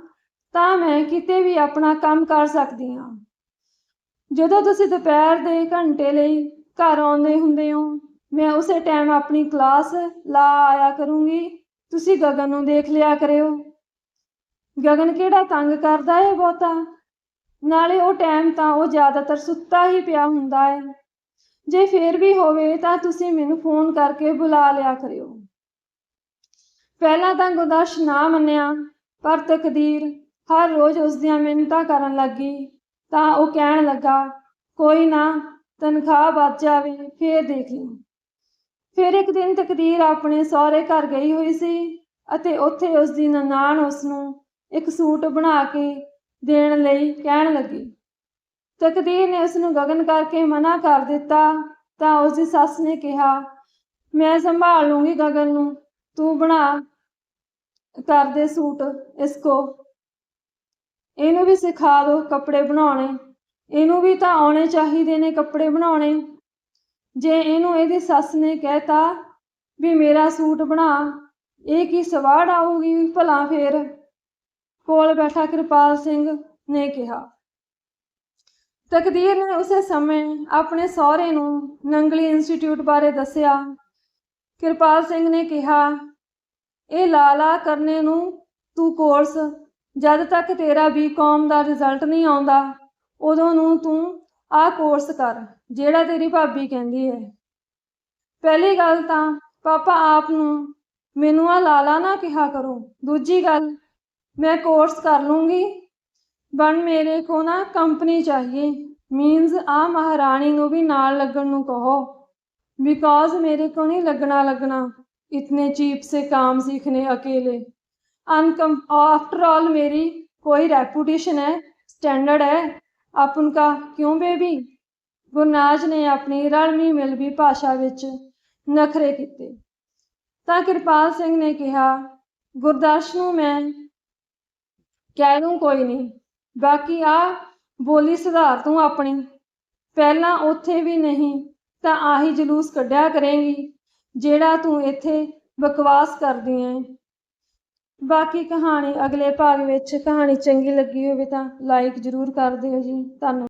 S1: ਤਾਂ ਮੈਂ ਕਿਤੇ ਵੀ ਆਪਣਾ ਕੰਮ ਕਰ ਸਕਦੀ ਹਾਂ। ਜਦੋਂ ਤੁਸੀਂ ਦੁਪਹਿਰ ਦੇ ਘੰਟੇ ਲਈ ਘਰ ਆਉਂਦੇ ਹੁੰਦੇ ਹੋ, ਮੈਂ ਉਸੇ ਟਾਈਮ ਆਪਣੀ ਕਲਾਸ ਲਾ ਆਇਆ ਕਰੂੰਗੀ। ਤੁਸੀਂ ਗਗਨ ਨੂੰ ਦੇਖ ਲਿਆ ਕਰਿਓ। ਗਗਨ ਕਿਹੜਾ ਤੰਗ ਕਰਦਾ ਹੈ ਬਹੁਤਾ? ਨਾਲੇ ਉਹ ਟਾਈਮ ਤਾਂ ਉਹ ਜ਼ਿਆਦਾਤਰ ਸੁੱਤਾ ਹੀ ਪਿਆ ਹੁੰਦਾ ਹੈ ਜੇ ਫੇਰ ਵੀ ਹੋਵੇ ਤਾਂ ਤੁਸੀਂ ਮੈਨੂੰ ਫੋਨ ਕਰਕੇ ਬੁਲਾ ਲਿਆ ਕਰਿਓ। ਪਹਿਲਾਂ ਤਾਂ ਗੁਰਦਾਸ਼ ਨਾ ਮੰਨਿਆ, ਪਰ ਤਕਦੀਰ ਹਰ ਰੋਜ਼ ਉਸ ਦੀਆਂ ਮਿੰਨਤਾਂ ਕਰਨ ਲੱਗੀ। ਤਾਂ ਉਹ ਕਹਿਣ ਲੱਗਾ, ਕੋਈ ਨਾ, ਤਨਖਾਹ ਵੱਧ ਜਾਵੇ, ਫੇਰ ਦੇਖ ਲਈ। ਫਿਰ ਇੱਕ ਦਿਨ ਤਕਦੀਰ ਆਪਣੇ ਸਹੁਰੇ ਘਰ ਗਈ ਹੋਈ ਸੀ ਅਤੇ ਉੱਥੇ ਉਸ ਦੀ ਨਨਾਣ ਉਸ ਨੂੰ ਇੱਕ ਸੂਟ ਬਣਾ ਕੇ ਦੇਣ ਲਈ ਕਹਿਣ ਲੱਗੀ। ਤਕਦੀਰ ਨੇ ਉਸ ਨੂੰ ਗਗਨ ਕਰਕੇ ਮਨਾ ਕਰ ਦਿੱਤਾ, ਤਾਂ ਉਸ ਦੀ ਸੱਸ ਨੇ ਕਿਹਾ, ਮੈਂ ਸੰਭਾਲ ਲੂੰਗੀ ਗਗਨ ਨੂੰ। ਤੂੰ ਬਣਾ, ਕਰ ਦੇ ਸੂਟ ਇਸਕੋ। ਇਹਨੂੰ ਵੀ ਸਿਖਾ ਦੋ ਕੱਪੜੇ ਬਣਾਉਣੇ। ਇਹਨੂੰ ਵੀ ਤਾਂ ਆਉਣੇ ਚਾਹੀਦੇ ਨੇ ਕੱਪੜੇ ਬਣਾਉਣੇ। ਜੇ ਇਹਨੂੰ ਇਹਦੀ ਸੱਸ ਨੇ ਕਹਿਤਾ ਵੀ ਮੇਰਾ ਸੂਟ ਬਣਾ, ਇਹ ਕੀ ਸਵਾੜ ਆਊਗੀ ਭਲਾ ਫੇਰ? ਕੋਲ ਬੈਠਾ ਕਿਰਪਾਲ ਸਿੰਘ ਨੇ ਕਿਹਾ। ਤਕਦੀਰ ਨੇ ਉਸੇ ਸਮੇਂ ਆਪਣੇ ਸਹੁਰੇ ਨੂੰ ਨੰਗਲੀ ਇੰਸਟੀਚਿਊਟ ਬਾਰੇ ਦੱਸਿਆ। ਕਿਰਪਾਲ ਸਿੰਘ ਨੇ ਕਿਹਾ, ਇਹ ਲਾਲਾ ਕਰਨੇ ਨੂੰ ਤੂੰ ਕੋਰਸ। ਜਦ ਤੱਕ ਤੇਰਾ ਬੀਕਾਮ ਦਾ ਰਿਜ਼ਲਟ ਨਹੀਂ ਆਉਂਦਾ, ਉਦੋਂ ਨੂੰ ਤੂੰ ਆਹ ਕੋਰਸ ਕਰ, ਜਿਹੜਾ ਤੇਰੀ ਭਾਬੀ ਕਹਿੰਦੀ ਹੈ। ਪਹਿਲੀ ਗੱਲ ਤਾਂ ਪਾਪਾ ਆਪ ਨੂੰ ਮੈਨੂੰ ਆ ਲਾਲਾ ਨਾ ਕਿਹਾ ਕਰੋ। ਦੂਜੀ ਗੱਲ ਮੈਂ ਕੋਰਸ ਕਰ ਲੂੰਗੀ ਬਣ ਮੇਰੇ ਕੋ ਨਾ ਕੰਪਨੀ चाहिए मीन्स आ महारानी ਨੂੰ ਵੀ ਨਾਲ ਲੱਗਣ ਨੂੰ ਕਹੋ बिकॉज मेरे को नहीं लगना लगना इतने चीप से काम सीखने अकेले अनकम आफ्टर ऑल मेरी कोई रेपुटेशन है स्टैंडर्ड है आप उनका क्यों बेबी ਗੁਰਨਾਜ ਨੇ ਆਪਣੀ ਰਲਮੀ ਮਿਲਵੀ ਭਾਸ਼ਾ ਵਿੱਚ ਨਖਰੇ ਕੀਤੇ ਤਾਂ ਕਿਰਪਾਲ ਸਿੰਘ ਨੇ ਕਿਹਾ ਗੁਰਦਾਸ਼ ਨੂੰ ਮੈਂ ਕਹਿ ਦੂੰ ਕੋਈ ਨਹੀਂ। ਬਾਕੀ ਆ ਬੋਲੀ ਸੁਧਾਰ ਤੂੰ ਆਪਣੀ। ਪਹਿਲਾਂ ਉੱਥੇ ਵੀ ਨਹੀਂ, ਤਾਂ ਆਹੀ ਜਲੂਸ ਕੱਢਿਆ ਕਰੇਂਗੀ, ਜਿਹੜਾ ਤੂੰ ਇੱਥੇ ਬਕਵਾਸ ਕਰਦੀ ਐ ਬਾਕੀ ਕਹਾਣੀ ਅਗਲੇ ਭਾਗ ਵਿੱਚ ਕਹਾਣੀ ਚੰਗੀ ਲੱਗੀ ਹੋਵੇ ਤਾਂ ਲਾਈਕ ਜ਼ਰੂਰ ਕਰ ਦਿਓ ਜੀ। ਧੰਨਵਾਦ।